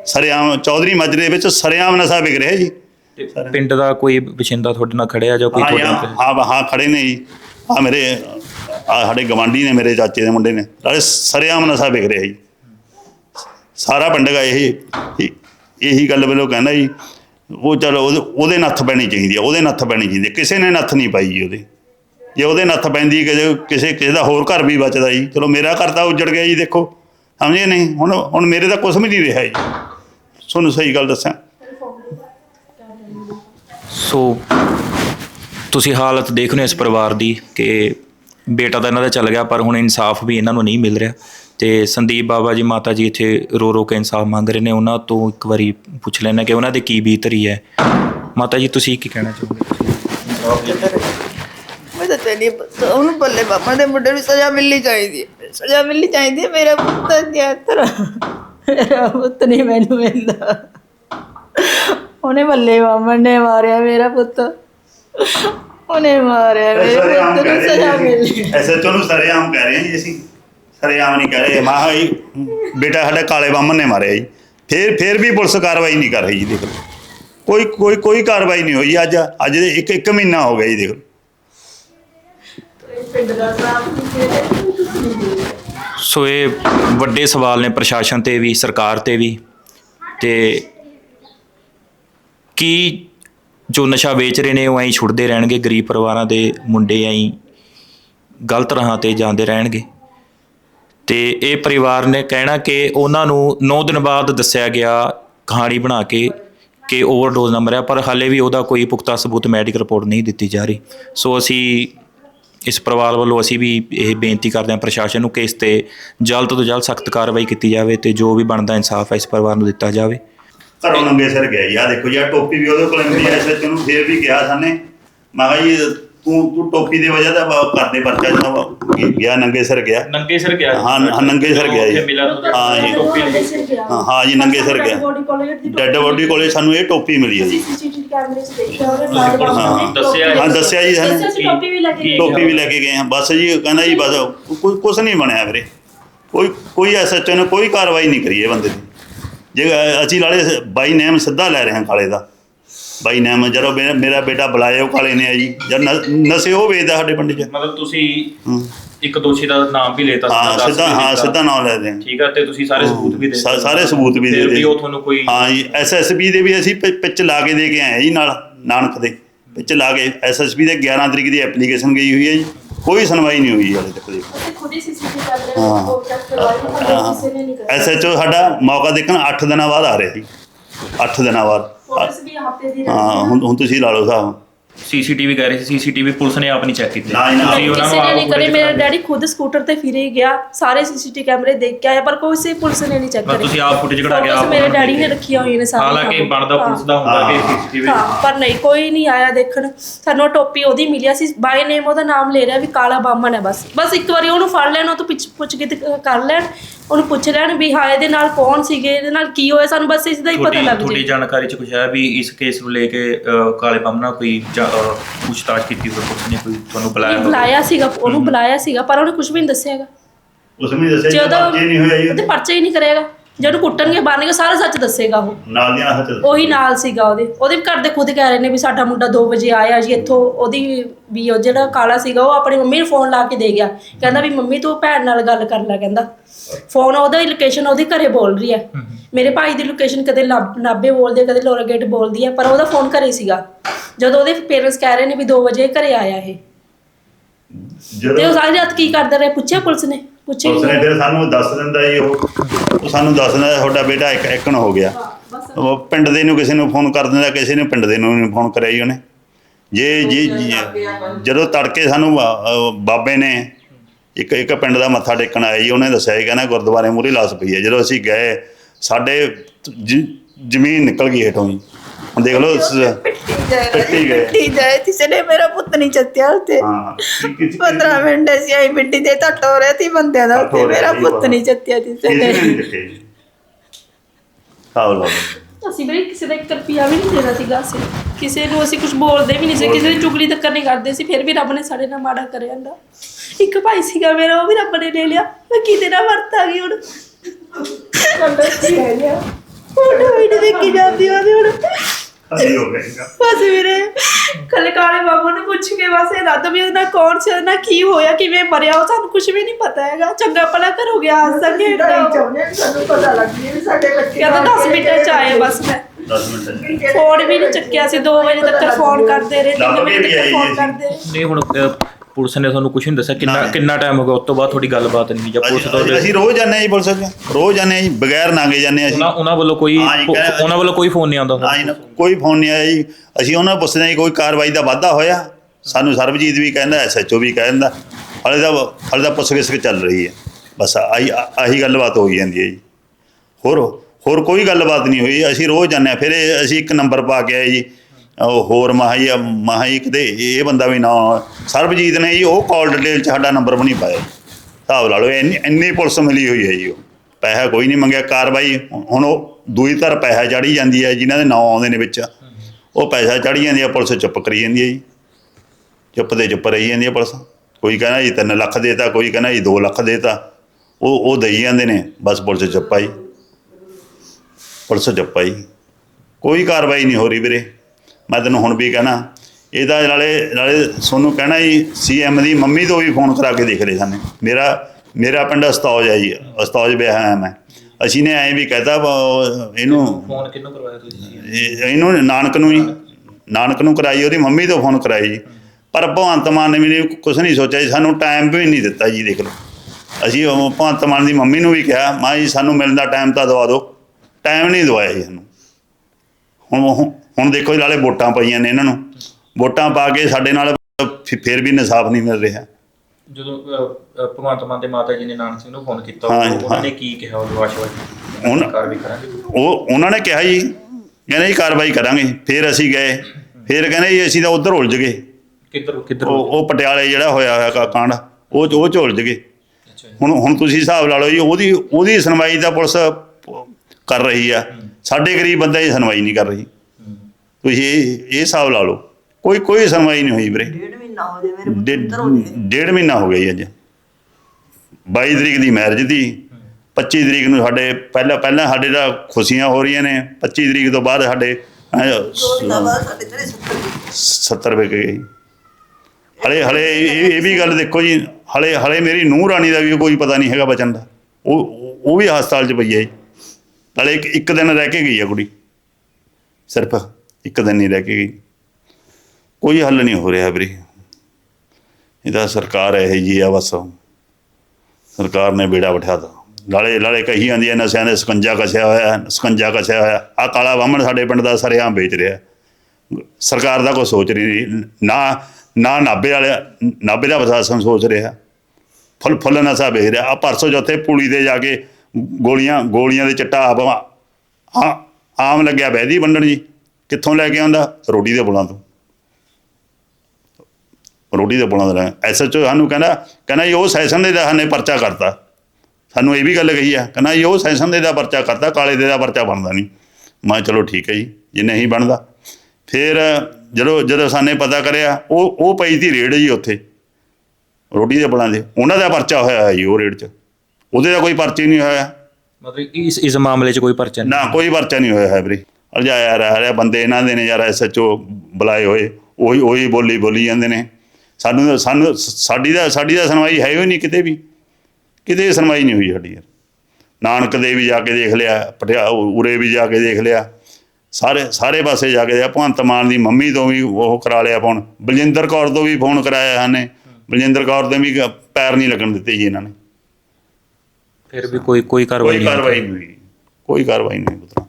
ਸਰੇਆਮ ਚੌਧਰੀ ਮੱਜਰੇ ਵਿੱਚ ਸਰੇਆਮ ਨਸ਼ਾ ਵਿਕ ਰਿਹਾ ਜੀ। ਪਿੰਡ ਦਾ ਕੋਈ ਬਸ਼ਿੰਦਾ ਤੁਹਾਡੇ ਨਾਲ ਖੜਿਆ ਜਾਂ ਕੋਈ ਹਾਂ ਤੁਹਾਡੇ ਹਾਂ ਹਾਂ ਖੜੇ ਨੇ ਜੀ। ਆ ਮੇਰੇ ਆ ਸਾਡੇ ਗਵਾਂਢੀ ਨੇ ਮੇਰੇ ਚਾਚੇ ਦੇ ਮੁੰਡੇ ਨੇ। ਨਾਲੇ ਸਰੇਆਮ ਨਸ਼ਾ ਵਿਕ ਰਿਹਾ ਜੀ। ਸਾਰਾ ਪਿੰਡ ਦਾ ਇਹ, ਇਹ- ਇਹੀ ਗੱਲ ਵੱਲੋਂ ਕਹਿੰਦਾ ਜੀ, ਉਹ ਚਲੋ ਉਹਦੇ- ਨੱਥ ਪੈਣੀ ਚਾਹੀਦੀ ਆ, ਉਹਦੇ ਨੱਥ ਪੈਣੀ ਚਾਹੀਦੀ ਆ। ਕਿਸੇ ਨੇ ਨੱਥ ਨਹੀਂ ਪਾਈ ਜੀ ਉਹਦੇ। ਜੇ ਉਹਦੇ ਨੱਥ ਪੈਂਦੀ ਕਿਸੇ ਕਿਸੇ ਕਿਸੇ ਦਾ ਹੋਰ ਘਰ ਵੀ ਬਚਦਾ ਜੀ, ਚਲੋ ਮੇਰਾ ਘਰ ਤਾਂ ਉੱਜੜ ਗਿਆ ਜੀ ਦੇਖੋ, ਸਮਝੇ ਨਹੀਂ? ਹੁਣ ਹੁਣ ਮੇਰੇ ਤਾਂ ਕੁਝ ਵੀ ਨਹੀਂ ਰਿਹਾ ਜੀ। ਤੁਹਾਨੂੰ ਸਹੀ ਗੱਲ ਦੱਸਾਂ। ਸੋ, ਤੁਸੀਂ ਹਾਲਤ ਦੇਖ ਰਹੇ ਇਸ ਪਰਿਵਾਰ ਦੀ ਕਿ ਬੇਟਾ ਤਾਂ ਇਹਨਾਂ ਦਾ ਚੱਲ ਗਿਆ, ਪਰ ਹੁਣ ਇਨਸਾਫ ਵੀ ਇਹਨਾਂ ਨੂੰ ਨਹੀਂ ਮਿਲ ਰਿਹਾ। ਤੇ ਸੰਦੀਪ ਬਾਬਾ ਜੀ ਮਾਤਾ ਜੀ ਇੱਥੇ ਰੋ ਰੋ ਕੇ ਇਨਸਾਫ ਮੰਗ ਰਹੇ ਨੇ ਉਹਨਾਂ ਤੋਂ ਇੱਕ ਵਾਰੀ ਪੁੱਛ ਲੈਣਾ ਕਿ ਉਹਨਾਂ ਦੇ ਕੀ ਬੀਤ ਰਹੀ ਹੈ। ਮਾਤਾ ਜੀ ਤੁਸੀਂ ਕੀ ਕਹਿਣਾ ਚਾਹੋਗੇ? ਮੈਂ ਤਾਂ ਤੇਰੀ ਉਹਨੂੰ ਬੱਲੇ ਬਾਬਾ ਦੇ ਮੁੰਡੇ ਨੂੰ ਸਜ਼ਾ ਮਿਲਣੀ ਚਾਹੀਦੀ ਹੈ। ਸਜ਼ਾ ਮਿਲਣੀ ਚਾਹੀਦੀ ਹੈ ਮੇਰਾ ਪੁੱਤ ਗਿਆ ਤਰ ਮੇਰਾ ਪੁੱਤ ਨਹੀਂ ਮੈਨੂੰ ਮਿਲਦਾ। ਉਹਨੇ ਬੱਲੇ ਬਾਬਾ ਨੇ ਮਾਰਿਆ ਮੇਰਾ ਪੁੱਤ। ਉਹਨੇ ਮਾਰਿਆ ਮੇਰੇ ਪੁੱਤ ਨੂੰ ਸਜ਼ਾ ਮਿਲਣੀ। ਐਸਐਚਓ ਨੂੰ ਸਰੇਆਮ ਕਹਿ ਰਹੇ ਹਾਂ ਜੀ ਅਸੀਂ। ਸਰੇਆਮ ਨਹੀਂ ਕਹਿ ਰਹੇ। ਮਾਹ ਜੀ, ਬੇਟਾ ਸਾਡਾ ਕਾਲੇ ਬਾਮਨ ਨੇ ਮਾਰਿਆ ਜੀ। ਫੇਰ ਫੇਰ ਵੀ ਪੁਲਿਸ ਕਾਰਵਾਈ ਨਹੀਂ ਕਰ ਰਹੀ ਜੀ, ਦੇਖ ਲਓ। ਕੋਈ ਕੋਈ ਕੋਈ ਕਾਰਵਾਈ ਨਹੀਂ ਹੋਈ ਅੱਜ। ਅੱਜ ਦੇ ਇੱਕ ਇੱਕ ਮਹੀਨਾ ਹੋ ਗਿਆ ਜੀ, ਦੇਖ ਲਓ। ਸੋ ਇਹ ਵੱਡੇ ਸਵਾਲ ਨੇ ਪ੍ਰਸ਼ਾਸਨ ਤੇ ਵੀ, ਸਰਕਾਰ ਤੇ ਵੀ। ਤੇ ਕੀ ਜੋ ਨਸ਼ਾ ਵੇਚ ਰਹੇ ਨੇ, ਉਹ ਐਂ ਛੁੱਟਦੇ ਰਹਿਣਗੇ? ਗਰੀਬ ਪਰਿਵਾਰਾਂ ਦੇ ਮੁੰਡੇ ਐਂ ਗਲਤ ਰਾਹਾਂ ਤੇ ਜਾਂਦੇ ਰਹਿਣਗੇ? ਤੇ ਇਹ ਪਰਿਵਾਰ ਨੇ ਕਹਿਣਾ ਕਿ ਉਹਨਾਂ ਨੂੰ 9 ਦਿਨ ਬਾਅਦ ਦੱਸਿਆ ਗਿਆ ਕਹਾਣੀ ਬਣਾ ਕੇ ਕਿ ਓਵਰਡੋਜ਼ ਨਾ ਮਰਿਆ ਪਰ ਹਾਲੇ ਵੀ ਉਹਦਾ ਕੋਈ ਪੁਖਤਾ ਸਬੂਤ ਮੈਡੀਕਲ ਰਿਪੋਰਟ ਨਹੀਂ ਦਿੱਤੀ ਜਾ ਰਹੀ। ਸੋ ਅਸੀਂ ਇਸ ਪਰਿਵਾਰ ਵੱਲੋਂ ਅਸੀਂ ਵੀ ਇਹ ਬੇਨਤੀ ਕਰਦੇ ਹਾਂ ਪ੍ਰਸ਼ਾਸਨ ਨੂੰ ਕਿ ਇਸ ਤੇ ਜਲਦ ਤੋਂ ਜਲਦ ਸਖਤ ਕਾਰਵਾਈ ਕੀਤੀ ਜਾਵੇ ਤੇ ਜੋ ਵੀ ਬਣਦਾ ਇਨਸਾਫ ਹੈ ਇਸ ਪਰਿਵਾਰ ਨੂੰ ਦਿੱਤਾ ਜਾਵੇ। ਘਰੋਂ ਨੰਗੇ ਸਿਰ ਗਿਆ ਜੀ। ਆ ਦੇਖੋ ਜੀ, ਆਹ ਟੋਪੀ ਵੀ ਉਹਦੇ ਕੋਲ ਮਿਲੀ ਐਸਐਚਓ ਨੂੰ ਫੇਰ ਵੀ ਕਿਹਾ ਸਾਨੇ। ਮੈਂ ਕਿਹਾ ਜੀ ਤੂੰ ਤੂੰ ਟੋਪੀ ਦੇ ਵਜ੍ਹਾ ਦਾ ਕਰਦੇ ਪਰਚਾ ਜਦੋਂ ਗਿਆ ਨੰਗੇ ਸਿਰ ਗਿਆ। ਨੰਗੇ ਸਿਰ ਗਿਆ। ਹਾਂ ਹਾਂ, ਨੰਗੇ ਸਿਰ ਗਿਆ ਜੀ। ਹਾਂ ਜੀ। ਹਾਂ ਹਾਂ ਜੀ ਨੰਗੇ ਸਿਰ ਗਿਆ। ਡੈੱਡ ਬੋਡੀ ਕੋਲੇ ਸਾਨੂੰ ਇਹ ਟੋਪੀ ਮਿਲੀ ਹੈ ਜੀ। ਹਾਂ। ਦੱਸਿਆ ਹਾਂ। ਦੱਸਿਆ ਜੀ ਸਾਨੂੰ। ਟੋਪੀ ਵੀ ਲੈ ਕੇ ਗਏ। ਹਾਂ। ਬਸ ਜੀ ਕਹਿੰਦਾ ਜੀ ਬਸ ਕੋਈ ਕੁਝ ਨਹੀਂ ਬਣਿਆ ਵੀਰੇ। ਕੋਈ ਕੋਈ ਐਸਐਚਓ ਨੇ ਕੋਈ ਕਾਰਵਾਈ ਨਹੀਂ ਕਰੀ ਇਹ ਬੰਦੇ ਦੀ। ਜੇ ਅਸੀਂ ਲਾਲੇ ਬਾਈ ਨੇਮ ਸਿੱਧਾ ਲੈ ਰਹੇ ਹਾਂ ਕਾਲੇ ਦਾ। ਬਾਈ ਨੇਮ ਜਦੋਂ ਮੇਰਾ ਬੇਟਾ ਬੁਲਾਇਆ ਉਹ ਕਾਲੇ ਨੇ ਆ ਜੀ। ਜਦ ਨਸ਼ੇ ਉਹ ਵੇਚਦਾ ਸਾਡੇ ਪਿੰਡ 'ਚ। ਮਤਲਬ ਤੁਸੀਂ। ਇੱਕ ਦੋਸ਼ੀ ਦਾ ਨਾਮ ਵੀ ਲੈਤਾ ਹਾਂ ਸਿੱਧਾ ਹਾਂ ਸਿੱਧਾ ਨਾਮ ਲੈ ਹਾਂ ਠੀਕ ਆ ਤੇ ਤੁਸੀਂ ਸਾਰੇ ਸਬੂਤ ਵੀ ਦੇ ਸਾਰੇ ਸਬੂਤ ਵੀ ਦੇ ਦੇ ਉਹ ਤੁਹਾਨੂੰ ਕੋਈ ਹਾਂ ਜੀ ਐਸਐਸਪੀ ਦੇ ਵੀ ਅਸੀਂ ਪਿੱਚ ਲਾ ਕੇ ਦੇ ਕੇ ਆਏ ਜੀ ਨਾਲ ਨਾਨਕ ਦੇ। ਪਿੱਚ ਲਾ ਕੇ ਐਸਐਸਪੀ ਦੇ 11 ਤਰੀਕ ਦੀ ਐਪਲੀਕੇਸ਼ਨ ਗਈ ਹੋਈ ਹੈ ਜੀ। ਕੋਈ ਸੁਣਵਾਈ ਨਹੀਂ ਹੋਈ ਹਾਲੇ ਤੱਕ ਦੀ। ਖੁਦ ਹੀ ਸੀਸੀਟੀਵੀ ਕੈਮਰੇ ਹਾਂ। ਨੂੰ ਚੈੱਕ ਕਰਵਾਈ ਕਿਸੇ ਨੇ ਨਹੀਂ ਕਰਿਆ। ਐਸਐਚਓ ਸਾਡਾ ਮੌਕਾ ਦੇਖਣ 8 ਦਿਨਾਂ ਬਾਅਦ ਆ ਰਿਹਾ ਜੀ। 8 ਦਿਨਾਂ ਬਾਅਦ। ਪੁਲਿਸ ਵੀ ਹਫ਼ਤੇ ਦੀ ਹਾਂ ਹੁਣ ਹੁਣ ਤੁਸੀਂ ਲਾ ਲਓ ਸਾਹਿਬ ਸੀਸੀਟੀਵੀ ਕਹਿ ਰਹੇ ਸੀ ਸੀਸੀਟੀਵੀ ਪੁਲਿਸ ਨੇ ਆਪ ਨਹੀਂ ਚੈੱਕ ਕੀਤੇ। ਨਾ, ਨਾ, ਤੁਸੀਂ ਉਹਨਾਂ ਕਿਸੇ ਨੂੰ ਨੇ ਆਪ ਨਹੀਂ ਕਰੇ ਮੇਰਾ ਡੈਡੀ ਖੁਦ ਸਕੂਟਰ ਤੇ ਫਿਰੇ ਗਿਆ ਸਾਰੇ ਸੀਸੀਟੀ ਕੈਮਰੇ ਦੇਖ ਕੇ ਆਇਆ ਪਰ ਕੋਈ ਸੇ ਪੁਲਿਸ ਨੇ ਨਹੀਂ ਚੈੱਕ ਬਸ ਕਰੇ। ਤੁਸੀਂ ਆਪ footage ਕਢਾ ਕੇ Photos ਆਪ ਮੇਰੇ ਡੈਡੀ ਨੇ। ਰੱਖੀਆਂ ਹੋਈਆਂ ਨੇ ਸਾਰੀਆਂ ਹਾਲਾਂਕਿ photos। ਬਣਦਾ ਪੁਲਿਸ ਦਾ ਹੁੰਦਾ ਕਿ ਸੀਸੀਟੀਵੀ ਹਾਂ ਪਰ ਨਹੀਂ ਕੋਈ ਨਹੀਂ ਆਇਆ ਦੇਖਣ। ਸਾਨੂੰ ਉਹ ਟੋਪੀ ਉਹਦੀ ਮਿਲਿਆ ਸੀ ਬਾਈ ਨੇਮ ਉਹਦਾ ਨਾਮ ਲੈ ਰਿਹਾ ਵੀ ਕਾਲਾ ਬਾਮਨ ਹੈ ਬਸ। ਬਸ ਇੱਕ ਵਾਰੀ ਉਹਨੂੰ ਫੜ ਲੈਣ ਉਹ ਤੋਂ ਪਿੱਛ ਪੁੱਛ ਕੇ ਕਰ ਲੈਣ। ਉਹਨੂੰ ਪੁੱਛ ਲੈਣ ਵੀ ਹਾਂ ਇਹਦੇ ਨਾਲ ਕੌਣ ਸੀਗੇ ਇਹਦੇ ਨਾਲ ਕੀ ਹੋਇਆ ਸਾਨੂੰ ਬਸ ਇਸ ਦਾ ਹੀ ਪਤਾ ਤੁਹਾਡੀ ਲੱਗ ਤੁਹਾਡੀ ਜੇ ਜਾਣਕਾਰੀ ਚ ਕੁਝ ਹੈ ਵੀ ਇਸ ਕੇਸ ਨੂੰ ਲੈ ਕੇ ਕਾਲੇ ਬੰਮ ਨਾਲ ਕੋਈ ਜਾਂ, ਪੁੱਛਤਾਛ ਕੀਤੀ ਹੋਵੇ ਪੁਲਿਸ ਨੇ ਕੋਈ ਤੁਹਾਨੂੰ ਬੁਲਾਇਆ ਹੋਵੇ? ਬੁਲਾਇਆ ਸੀਗਾ ਉਹਨੂੰ ਬੁਲਾਇਆ ਸੀਗਾ ਪਰ ਉਹਨੇ ਕੁਝ ਵੀ ਨਹੀਂ ਦੱਸਿਆਗਾ ਉਸ ਨੇ ਦੱਸਿਆ ਜੀ ਜਦੋਂ ਬੱਚੇ ਨਹੀਂ ਹੋਇਆ ਜੀ ਉਹਦੇ ਪਰਚਾ ਹੀ ਨਹੀਂ ਕਰੇਗਾ ਜਦੋਂ ਕੁੱਟਣਗੇ ਬਾਣਗੇ ਸਾਰਾ ਸੱਚ ਦੱਸੇਗਾ ਉਹ। ਨਾਲ ਦੀਆਂ ਹੱਥ ਉਹੀ ਨਾਲ ਸੀਗਾ ਉਹਦੇ। ਉਹਦੇ ਘਰ ਦੇ ਖੁਦ ਕਹਿ ਰਹੇ ਨੇ ਵੀ ਸਾਡਾ ਮੁੰਡਾ 2 ਵਜੇ ਆਇਆ ਜੀ ਇੱਥੋਂ ਉਹਦੀ ਵੀ ਉਹ ਜਿਹੜਾ ਕਾਲਾ ਸੀਗਾ ਉਹ ਆਪਣੀ ਮੰਮੀ ਨੂੰ ਫੋਨ ਲਾ ਕੇ ਦੇ ਗਿਆ। ਕਹਿੰਦਾ ਵੀ ਮੰਮੀ ਤੂੰ ਭੈਣ ਨਾਲ ਗੱਲ ਕਰ ਲੈ ਕਹਿੰਦਾ। ਫੋਨ ਉਹਦਾ ਹੀ ਲੋਕੇਸ਼ਨ ਉਹਦੇ ਘਰੇ ਬੋਲ ਰਹੀ ਹੈ। ਮੇਰੇ ਭਾਈ ਦੀ ਲੋਕੇਸ਼ਨ ਕਦੇ ਨਾਭ- ਨਾਭੇ ਬੋਲਦੀ ਕਦੇ ਲੋਰਾ ਗੇਟ ਬੋਲਦੀ ਹੈ ਪਰ ਉਹਦਾ ਫੋਨ ਘਰੇ ਸੀਗਾ। ਜਦੋਂ ਉਹਦੇ ਪੇਰੈਂਟਸ ਕਹਿ ਰਹੇ ਨੇ ਵੀ 2 ਵਜੇ ਘਰੇ ਆਇਆ ਇਹ। ਤੇ ਜਦੋਂ ਉਹ ਸਾਰੀ ਰਾਤ ਕੀ ਕਰਦੇ ਰਹੇ ਪੁੱਛਿਆ ਪੁਲਿਸ ਨੇ? ਪੁੱਛਿਆ ਹੀ ਉਸ ਨੇ ਨਹੀਂ। ਫਿਰ ਸਾਨੂੰ ਦੱਸ ਦਿੰਦਾ ਜੀ ਉਹ। ਉਹ ਸਾਨੂੰ ਦੱਸ ਦਿੰਦਾ ਤੁਹਾਡਾ ਬੇਟਾ ਇੱਕ ਇੱਕਣ ਹੋ ਗਿਆ। ਉਹ ਪਿੰਡ ਦੇ ਨੂੰ ਕਿਸੇ ਨੂੰ ਫੋਨ ਕਰ ਦਿੰਦਾ ਕਿਸੇ ਨੂੰ ਪਿੰਡ ਦੇ ਨੂੰ ਫੋਨ ਕਰਿਆ ਜੀ ਉਹਨੇ। ਜੇ ਜੀ ਜੀ- ਜਦੋਂ ਤੜਕੇ ਸਾਨੂੰ ਬਾਬੇ ਨੇ ਇੱਕ ਇੱਕ ਪਿੰਡ ਦਾ ਮੱਥਾ ਟੇਕਣ ਆਇਆ ਜੀ ਉਹਨੇ ਦੱਸਿਆ ਕਹਿੰਦਾ ਗੁਰਦੁਆਰੇ ਮੂਹਰੇ ਲਾਸ ਪਈ ਹੈ। ਜਦੋਂ ਅਸੀਂ ਗਏ ਸਾਡੇ ਜ਼ਮੀਨ ਨਿਕਲ ਗਈ ਹੇਠੋਂ ਜੀ। ਦੇਖ ਲਓ ਪਿੱਟੀ ਗਏ। ਪਿੱਟੀ ਜਾਏ। ਕਿਸੇ ਨੇ ਮੇਰਾ ਪੁੱਤ ਨਹੀਂ ਚੱਤਿਆ ਉੱਤੇ ਹਾਂ ਕੀ- ਕੀ- 15 ਮਿੰਟ ਅਸੀਂ ਆਈ ਪਿੱਟੀ ਦੇ ਧੱਟ ਹੋ ਰਿਹਾ ਸੀ ਬੰਦਿਆਂ ਦਾ ਉੱਤੇ ਮੇਰਾ ਪੁੱਤ ਨਹੀਂ ਚੱਤਿਆ ਕਿਸੇ ਨੇ ਆਹ ਲਓ। ਅਸੀਂ ਵੀ ਕਿਸੇ ਦਾ 1 ਰੁਪਿਆ ਵੀ ਨਹੀਂ ਦੇਣਾ ਸੀਗਾ ਅਸੀਂ। ਕਿਸੇ ਨੂੰ ਅਸੀਂ ਕੁਝ ਬੋਲਦੇ ਵੀ ਨਹੀਂ ਸੀ। ਕਿਸੇ ਦੀ ਚੁਗਲੀ ਤੱਕ ਨਹੀਂ ਕਰਦੇ ਸੀ। ਫਿਰ ਵੀ ਰੱਬ ਨੇ ਸਾਡੇ ਨਾਲ ਮਾੜਾ ਕਰਿਆ ਜਾਂਦਾ ਇੱਕ ਭਾਈ ਸੀਗਾ ਮੇਰਾ ਉਹ ਵੀ ਰੱਬ ਨੇ ਲੈ ਲਿਆ। ਮੈਂ ਕਿਤੇ ਨਾ ਵਰਤ ਆ ਗਈ ਹੁਣ ਕੰਡਾ ਹੈ। ਗਿਆ ਉਹ ਵੀ ਨਹੀਂ ਦੇਖੀ ਜਾਂਦੀ ਉਹਦੇ ਹੁਣ ਅਸੀਂ ਹੋ ਗਏ ਜੀ। ਬਸ ਵੀਰੇ ਕੱਲੇ ਕਾਲੇ ਬਾਬੂ ਨੂੰ ਪੁੱਛ ਕੇ ਬਸ ਇਹ ਦੱਸ ਵੀ ਉਹਦਾ ਕੌਣ ਸੀ ਉਹਦਾ ਕੀ ਹੋਇਆ ਕਿਵੇਂ ਮਰਿਆ ਉਹ ਸਾਨੂੰ ਕੁਝ ਵੀ ਨਹੀਂ ਪਤਾ ਹੈਗਾ ਚੰਗਾ ਭਲਾ ਕਰ ਹੋ ਗਿਆ ਅੱਜ ਤੱਕ ਖੇਡਦਾ ਉਹ। ਚਾਹੁੰਦੇ ਹਾਂ, ਸਾਨੂੰ ਪਤਾ ਲੱਗ ਜੇ ਵੀ ਸਾਡੇ ਬੱਚੇ ਕਹਿੰਦਾ 10 ਮਿੰਟ ਚ ਆਏ ਬਸ ਮੈਂ 10 ਮਿੰਟ ਚ। ਫੋਨ ਵੀ ਨਹੀਂ ਚੱਕਿਆ ਸੀ 2 ਵਜੇ ਤੱਕ ਫੋਨ ਕਰਦੇ ਰਹੇ 3 ਲੱਭ ਕੇ ਵਜੇ ਵੀ ਆਈ ਤੱਕ ਫੋਨ ਜੀ। ਕਰਦੇ ਰਹੇ ਨਹੀਂ ਹੁਣ ਅਹ, ਪੁਲਿਸ ਨੇ ਤੁਹਾਨੂੰ ਕੁਝ ਨਹੀਂ ਦੱਸਿਆ ਕਿੰਨਾ। ਕਿੰਨਾ ਟਾਈਮ ਹੋ ਗਿਆ? ਉਸ ਤੋਂ ਬਾਅਦ ਤੁਹਾਡੀ ਗੱਲਬਾਤ ਨਹੀਂ ਜਾਂ ਪੁਲਿਸ ਤੁਹਾਡੇ ਅਸੀਂ ਰੋਜ਼ ਜਾਂਦੇ ਹਾਂ ਜੀ ਪੁਲਿਸ ਅੱਗੇ ਰੋਜ਼ ਜਾਂਦੇ ਹਾਂ ਜੀ ਬਗੈਰ ਨਾਂਗੇ ਜਾਂਦੇ ਹਾਂ ਅਸੀਂ। ਉਹਨਾਂ ਉਹਨਾਂ ਵੱਲੋਂ ਕੋਈ ਉਹਨਾਂ ਵੱਲੋਂ ਕੋਈ ਫੋਨ ਨਹੀਂ ਆਉਂਦਾ? ਹਾਂ ਜੀ ਕੋਈ ਫੋਨ ਨਹੀਂ ਆਇਆ ਜੀ। ਅਸੀਂ ਉਹਨਾਂ ਨੂੰ ਪੁੱਛਦੇ ਹਾਂ ਜੀ ਕੋਈ ਕਾਰਵਾਈ ਦਾ ਵਾਧਾ ਹੋਇਆ? ਸਾਨੂੰ ਸਰਬਜੀਤ ਵੀ ਕਹਿੰਦਾ ਐਸਐਚਓ ਵੀ ਕਹਿੰਦਾ। ਹਲੇ ਦਾ ਹਲੇ ਦਾ ਪੁੱਛਗਿੱਛ ਚੱਲ ਰਹੀ ਹੈ। ਬਸ ਆਹੀ ਆਹੀ ਗੱਲਬਾਤ ਹੋਈ ਜਾਂਦੀ ਹੈ ਜੀ। ਹੋਰ ਹੋਰ ਕੋਈ ਗੱਲਬਾਤ ਨਹੀਂ ਹੋਈ। ਅਸੀਂ ਰੋਜ਼ ਜਾਂਦੇ ਹਾਂ। ਫਿਰ ਅਸੀਂ ਇੱਕ ਨੰਬਰ ਪਾ ਕੇ ਆਏ ਜੀ। ਉਹ ਹੋਰ ਮਹਾਈ ਮਹਾਈ ਕਿਤੇ ਇਹ ਬੰਦਾ ਵੀ ਨਾ, ਸਰਬਜੀਤ ਨੇ ਜੀ, ਉਹ ਕਾਲ ਡਿਟੇਲ 'ਚ ਸਾਡਾ ਨੰਬਰ ਵੀ ਨਹੀਂ ਪਾਇਆ। ਹਿਸਾਬ ਲਾ ਲਓ, ਇੰਨੀ ਇੰਨੀ ਪੁਲਿਸ ਮਿਲੀ ਹੋਈ ਹੈ ਜੀ ਉਹ। ਪੈਸਾ ਕੋਈ ਨਹੀਂ ਮੰਗਿਆ, ਕਾਰਵਾਈ, ਹੁਣ ਉਹ ਦੂਈ ਧਰ ਪੈਸਾ ਚੜੀ ਜਾਂਦੀ ਹੈ, ਜਿਨ੍ਹਾਂ ਦੇ ਨਾਂ ਆਉਂਦੇ ਨੇ ਵਿੱਚ। ਉਹ ਪੈਸਾ ਚੜੀ ਜਾਂਦੀ ਹੈ, ਪੁਲਿਸ ਚੁੱਪ ਕਰੀ ਜਾਂਦੀ ਹੈ ਜੀ। ਚੁੱਪ ਦੇ ਚੁੱਪ ਰਹੀ ਜਾਂਦੀ ਹੈ ਪੁਲਿਸ। ਕੋਈ ਕਹਿੰਦਾ ਜੀ 3 ਲੱਖ ਦੇਤਾ, ਕੋਈ ਕਹਿੰਦਾ ਜੀ 2 ਲੱਖ ਦੇਤਾ। ਉਹ ਉਹ ਦੇਈ ਜਾਂਦੇ ਨੇ, ਬਸ ਪੁਲਿਸ ਚੁੱਪ ਆਈ ਪੁਲਿਸ ਚੁੱਪ ਆਈ ਕੋਈ ਕਾਰਵਾਈ ਨਹੀਂ ਹੋ ਰਹੀ ਵੀਰੇ। ਮੈਂ ਤੈਨੂੰ ਹੁਣ ਵੀ ਕਹਿਣਾ ਇਹਦਾ ਨਾਲੇ ਨਾਲੇ ਤੁਹਾਨੂੰ ਕਹਿਣਾ ਜੀ ਸੀਐਮ ਦੀ ਮੰਮੀ ਤੋਂ ਵੀ ਫੋਨ ਕਰਾ ਕੇ ਦੇਖ ਲਏ ਸਾਨੇ। ਮੇਰਾ ਮੇਰਾ ਪਿੰਡ ਅਸਤੌਜ ਹੈ ਜੀ ਅਸਤੌਜ ਬਿਆਹ ਹੈ ਮੈਂ। ਅਸੀਂ ਨੇ ਐਂ ਵੀ ਕਹਤਾ ਇਹਨੂੰ ਫੋਨ ਕਿਹਨੂੰ ਕਰਵਾਇਆ ਤੁਸੀਂ ਇਹ- ਇਹਨੂੰ ਨਾਨਕ ਨੂੰ ਹੀ ਨਾਨਕ ਨੂੰ ਕਰਾਈ ਉਹਦੀ ਮੰਮੀ ਤੋਂ ਫੋਨ ਕਰਾਈ ਜੀ। ਪਰ ਭਗਵੰਤ ਮਾਨ ਨੇ ਵੀ ਕੁਝ ਨਹੀਂ ਸੋਚਿਆ ਜੀ ਸਾਨੂੰ ਟਾਈਮ ਵੀ ਨਹੀਂ ਦਿੱਤਾ ਜੀ ਦੇਖ ਲਓ। ਅਸੀਂ ਭਗਵੰਤ ਮਾਨ ਦੀ ਮੰਮੀ ਨੂੰ ਵੀ ਕਿਹਾ ਮਾਂ ਜੀ ਸਾਨੂੰ ਮਿਲਣ ਦਾ ਟਾਈਮ ਤਾਂ ਦਵਾ ਦਿਓ। ਟਾਈਮ ਨਹੀਂ ਦਵਾਇਆ ਜੀ ਸਾਨੂੰ। ਹੁਣ ਉਹ- ਹੁਣ ਦੇਖੋ ਜੀ ਨਾਲੇ ਵੋਟਾਂ ਪਈਆਂ ਨੇ ਇਹਨਾਂ ਨੂੰ। ਵੋਟਾਂ ਪਾ ਕੇ ਸਾਡੇ ਨਾਲ ਫਿਰ ਵੀ ਇਨਸਾਫ ਨਹੀਂ ਮਿਲ ਰਿਹਾ। ਜਦੋਂ ਭਗਵੰਤ ਮਾਨ ਦੇ ਮਾਤਾ ਜੀ ਨੇ ਨਾਨਕ ਸਿੰਘ ਨੂੰ ਫੋਨ ਕੀਤਾ ਉਹਨਾਂ। ਨੇ ਕੀ ਕਿਹਾ ਉਹ ਆਸ਼ਵਾਸਨ ਕਾਰਵਾਈ ਕਰਾਂਗੇ। ਉਹ ਉਹਨਾਂ ਨੇ ਕਿਹਾ ਜੀ ਕਹਿੰਦੇ ਜੀ ਕਾਰਵਾਈ ਕਰਾਂਗੇ ਫਿਰ ਅਸੀਂ ਗਏ। ਫਿਰ ਕਹਿੰਦੇ ਜੀ ਅਸੀਂ ਤਾਂ ਉਧਰ ਉਲਝ ਗਏ। ਕਿੱਧਰ ਕਿੱਧਰ ਉਹ ਪਟਿਆਲੇ ਜਿਹੜਾ ਹੋਇਆ ਹੋਇਆ ਕਾਂਡ ਉਹ ਉਹ ਝੋਲ ਜਗੇ ਅੱਛਾ ਜੀ। ਹੁਣ ਹੁਣ ਤੁਸੀਂ ਹਿਸਾਬ ਲਾ ਲਓ ਜੀ ਉਹਦੀ ਉਹਦੀ ਸੁਣਵਾਈ ਤਾਂ ਪੁਲਿਸ ਕਰ ਰਹੀ ਆ। ਸਾਡੇ ਗਰੀਬ ਬੰਦੇ ਦੀ ਸੁਣਵਾਈ ਨਹੀਂ ਕਰ ਰਹੀ। ਤੁਸੀਂ ਇਹ ਇਹ ਹਿਸਾਬ ਲਾ ਲਓ। ਕੋਈ ਕੋਈ ਸੁਣਵਾਈ ਨਹੀਂ ਹੋਈ ਵੀਰੇ। ਡੇਢ ਮਹੀਨਾ ਹੋ ਜਾਏ ਮੇਰੇ ਡੇ- ਪੁੱਤਰ ਹੋ ਜਾਏ ਡੇਢ ਮਹੀਨਾ ਹੋ ਗਿਆ ਜੀ ਅੱਜ। 22 ਤਰੀਕ ਦੀ ਮੈਰਿਜ ਦੀ 25 ਤਰੀਕ ਨੂੰ ਸਾਡੇ ਪਹਿਲਾਂ ਪਹਿਲਾਂ ਸਾਡੇ ਦਾ ਖੁਸ਼ੀਆਂ ਹੋ ਰਹੀਆਂ ਨੇ। 25 ਤਰੀਕ ਤੋਂ ਬਾਅਦ ਸਾਡੇ ਦੋ ਮਹੀਨਾ ਬਾਅਦ ਸਾਡੇ ਘਰੇ 70 70 ਰੁਪਏ ਗਏ ਹਲੇ ਹਲੇ ਇਹ ਵੀ ਗੱਲ ਦੇਖੋ ਜੀ। ਹਲੇ ਹਲੇ ਮੇਰੀ ਨੂੰਹ ਰਾਣੀ ਦਾ ਵੀ ਕੋਈ ਪਤਾ ਨਹੀਂ ਹੈਗਾ ਬਚਨ ਦਾ। ਉਹ ਉਹ ਵੀ ਹਸਪਤਾਲ 'ਚ ਪਈ ਹੈ ਹਲੇ ਇੱਕ ਇੱਕ ਦਿਨ ਰਹਿ ਕੇ ਗਈ ਹੈ ਕੁੜੀ। ਸਿਰਫ। ਇੱਕ ਦਿਨ ਨਹੀਂ ਰਹਿ ਕੇ ਗਈ। ਕੋਈ ਹੱਲ ਨਹੀਂ ਹੋ ਰਿਹਾ ਵੀਰੇ। ਇਹਦਾ ਸਰਕਾਰ ਇਹ ਜੀ ਆ ਬਸ। ਸਰਕਾਰ ਨੇ ਬੇੜਾ ਬਿਠਾਤਾ ਲਾਲੇ ਲਾਲੇ ਕਹੀ ਜਾਂਦੀ ਹੈ ਨਸ਼ਿਆਂ ਦੇ ਸਕੰਜਾ ਕਸਿਆ ਹੋਇਆ, ਸਕੰਜਾ ਕਸਿਆ ਹੋਇਆ। ਆ ਕਾਲਾ ਬਾਹਮਣ ਸਾਡੇ ਪਿੰਡ ਦਾ ਸਰਿਆਂ ਵੇਚ ਰਿਹਾ। ਸਰਕਾਰ ਦਾ ਕੋਈ ਸੋਚ ਨਹੀਂ। ਰਹੀ ਨਾ ਨਾ ਨਾਭੇ ਵਾਲੇ ਨਾਭੇ ਦਾ ਪ੍ਰਸ਼ਾਸਨ ਸੋਚ ਰਿਹਾ। ਫੁੱਲ ਫੁੱਲ ਨਸ਼ਾ ਵੇਚ ਰਿਹਾ। ਆ ਪਰਸੋਂ ਚੌਥੇ ਪੁਲੀ ਤੇ ਜਾ ਕੇ ਗੋਲੀਆਂ ਗੋਲੀਆਂ ਦੇ ਚਿੱਟਾ ਆਪ ਆ ਆਮ ਲੱਗਿਆ। ਬੈਦੀ ਵੰਡਣ ਜੀ। ਕਿੱਥੋਂ ਲੈ ਕੇ ਆਉਂਦਾ? ਰੋਟੀ ਦੇ ਬੁਲਾਂ ਤੋਂ। ਰੋਟੀ ਦੇ ਬੁਲਾਂ ਦਾ ਐਸਐਚਓ ਸਾਨੂੰ ਕਹਿੰਦਾ ਕਹਿੰਦਾ ਜੀ ਉਹ ਸੈਸ਼ਨ ਦੇ ਦਾ ਨੇ ਪਰਚਾ ਕਰਤਾ। ਸਾਨੂੰ ਇਹ ਵੀ ਗੱਲ ਕਹੀ ਆ। ਕਹਿੰਦਾ ਜੀ ਉਹ ਸੈਸ਼ਨ ਦੇ ਦਾ ਪਰਚਾ ਕਰਤਾ ਕਾਲੇ ਦੇ ਦਾ ਪਰਚਾ ਬਣਦਾ ਨਹੀਂ। ਮੈਂ ਚਲੋ ਠੀਕ ਹੈ ਜੀ ਜੇ ਨਹੀਂ ਬਣਦਾ। ਫਿਰ ਜਦੋਂ ਜਦੋਂ ਸਾਨੇ ਪਤਾ ਕਰਿਆ ਉਹ ਉਹ ਪਈ ਸੀ ਰੇਡ ਜੀ ਉੱਥੇ ਰੋਟੀ ਦੇ ਬਲਾਂ ਦੇ ਉਹਨਾਂ ਦਾ ਪਰਚਾ ਹੋਇਆ ਹੈ ਜੀ ਉਹ ਰੇਡ 'ਚ। ਉਹਦੇ ਦਾ ਕੋਈ ਪਰਚਾ ਨਹੀਂ ਹੋਇਆ। ਮਤਲਬ ਇਸ ਇਸ ਮਾਮਲੇ 'ਚ ਕੋਈ ਪਰਚਾ ਨਹੀਂ ਨਾ ਕੋਈ ਪਰਚਾ ਨਹੀਂ ਹੋਇਆ ਹੈ ਵੀਰੇ। ਅਰਜਾਇਆ ਰਹਿ ਰਿਹਾ ਬੰਦੇ ਇਹਨਾਂ ਦੇ ਨੇ ਯਾਰ ਐਸਐਚਓ ਬੁਲਾਏ ਹੋਏ ਉਹੀ ਉਹੀ ਬੋਲੀ ਬੋਲੀ ਜਾਂਦੇ ਨੇ। ਸਾਨੂੰ ਸਾਨੂੰ ਸਾਡੀ ਦਾ ਸਾਡੀ ਦਾ ਸੁਣਵਾਈ ਹੈ ਹੀ ਨਹੀਂ ਕਿਤੇ ਵੀ। ਕਿਤੇ ਸੁਣਵਾਈ ਨਹੀਂ ਹੋਈ ਸਾਡੀ ਯਾਰ। ਨਾਨਕ ਦੇ ਵੀ ਜਾ ਕੇ ਦੇਖ ਲਿਆ ਪਟਿਆ ਉਰੇ ਵੀ ਜਾ ਕੇ ਦੇਖ ਲਿਆ। ਸਾਰੇ ਸਾਰੇ ਪਾਸੇ ਜਾ ਕੇ ਦੇਖਿਆ। ਭਗਵੰਤ ਮਾਨ ਦੀ ਮੰਮੀ ਤੋਂ ਵੀ ਉਹ ਕਰਾ ਲਿਆ ਫੋਨ। ਬਲਜਿੰਦਰ ਕੌਰ ਤੋਂ ਵੀ ਫੋਨ ਕਰਾਇਆ ਹਨ ਬਲਜਿੰਦਰ ਕੌਰ ਦੇ ਵੀ ਪੈਰ ਨਹੀਂ ਲੱਗਣ ਦਿੱਤੇ ਜੀ ਇਹਨਾਂ ਨੇ। ਫਿਰ ਵੀ ਕੋਈ ਕੋਈ ਕਾਰਵਾਈ ਕੋਈ ਨਹੀਂ ਹੋਈ। ਕਾਰਵਾਈ ਨਹੀਂ ਕੋਈ ਕਾਰਵਾਈ ਨਹੀਂ ਪੁੱਤਰਾ।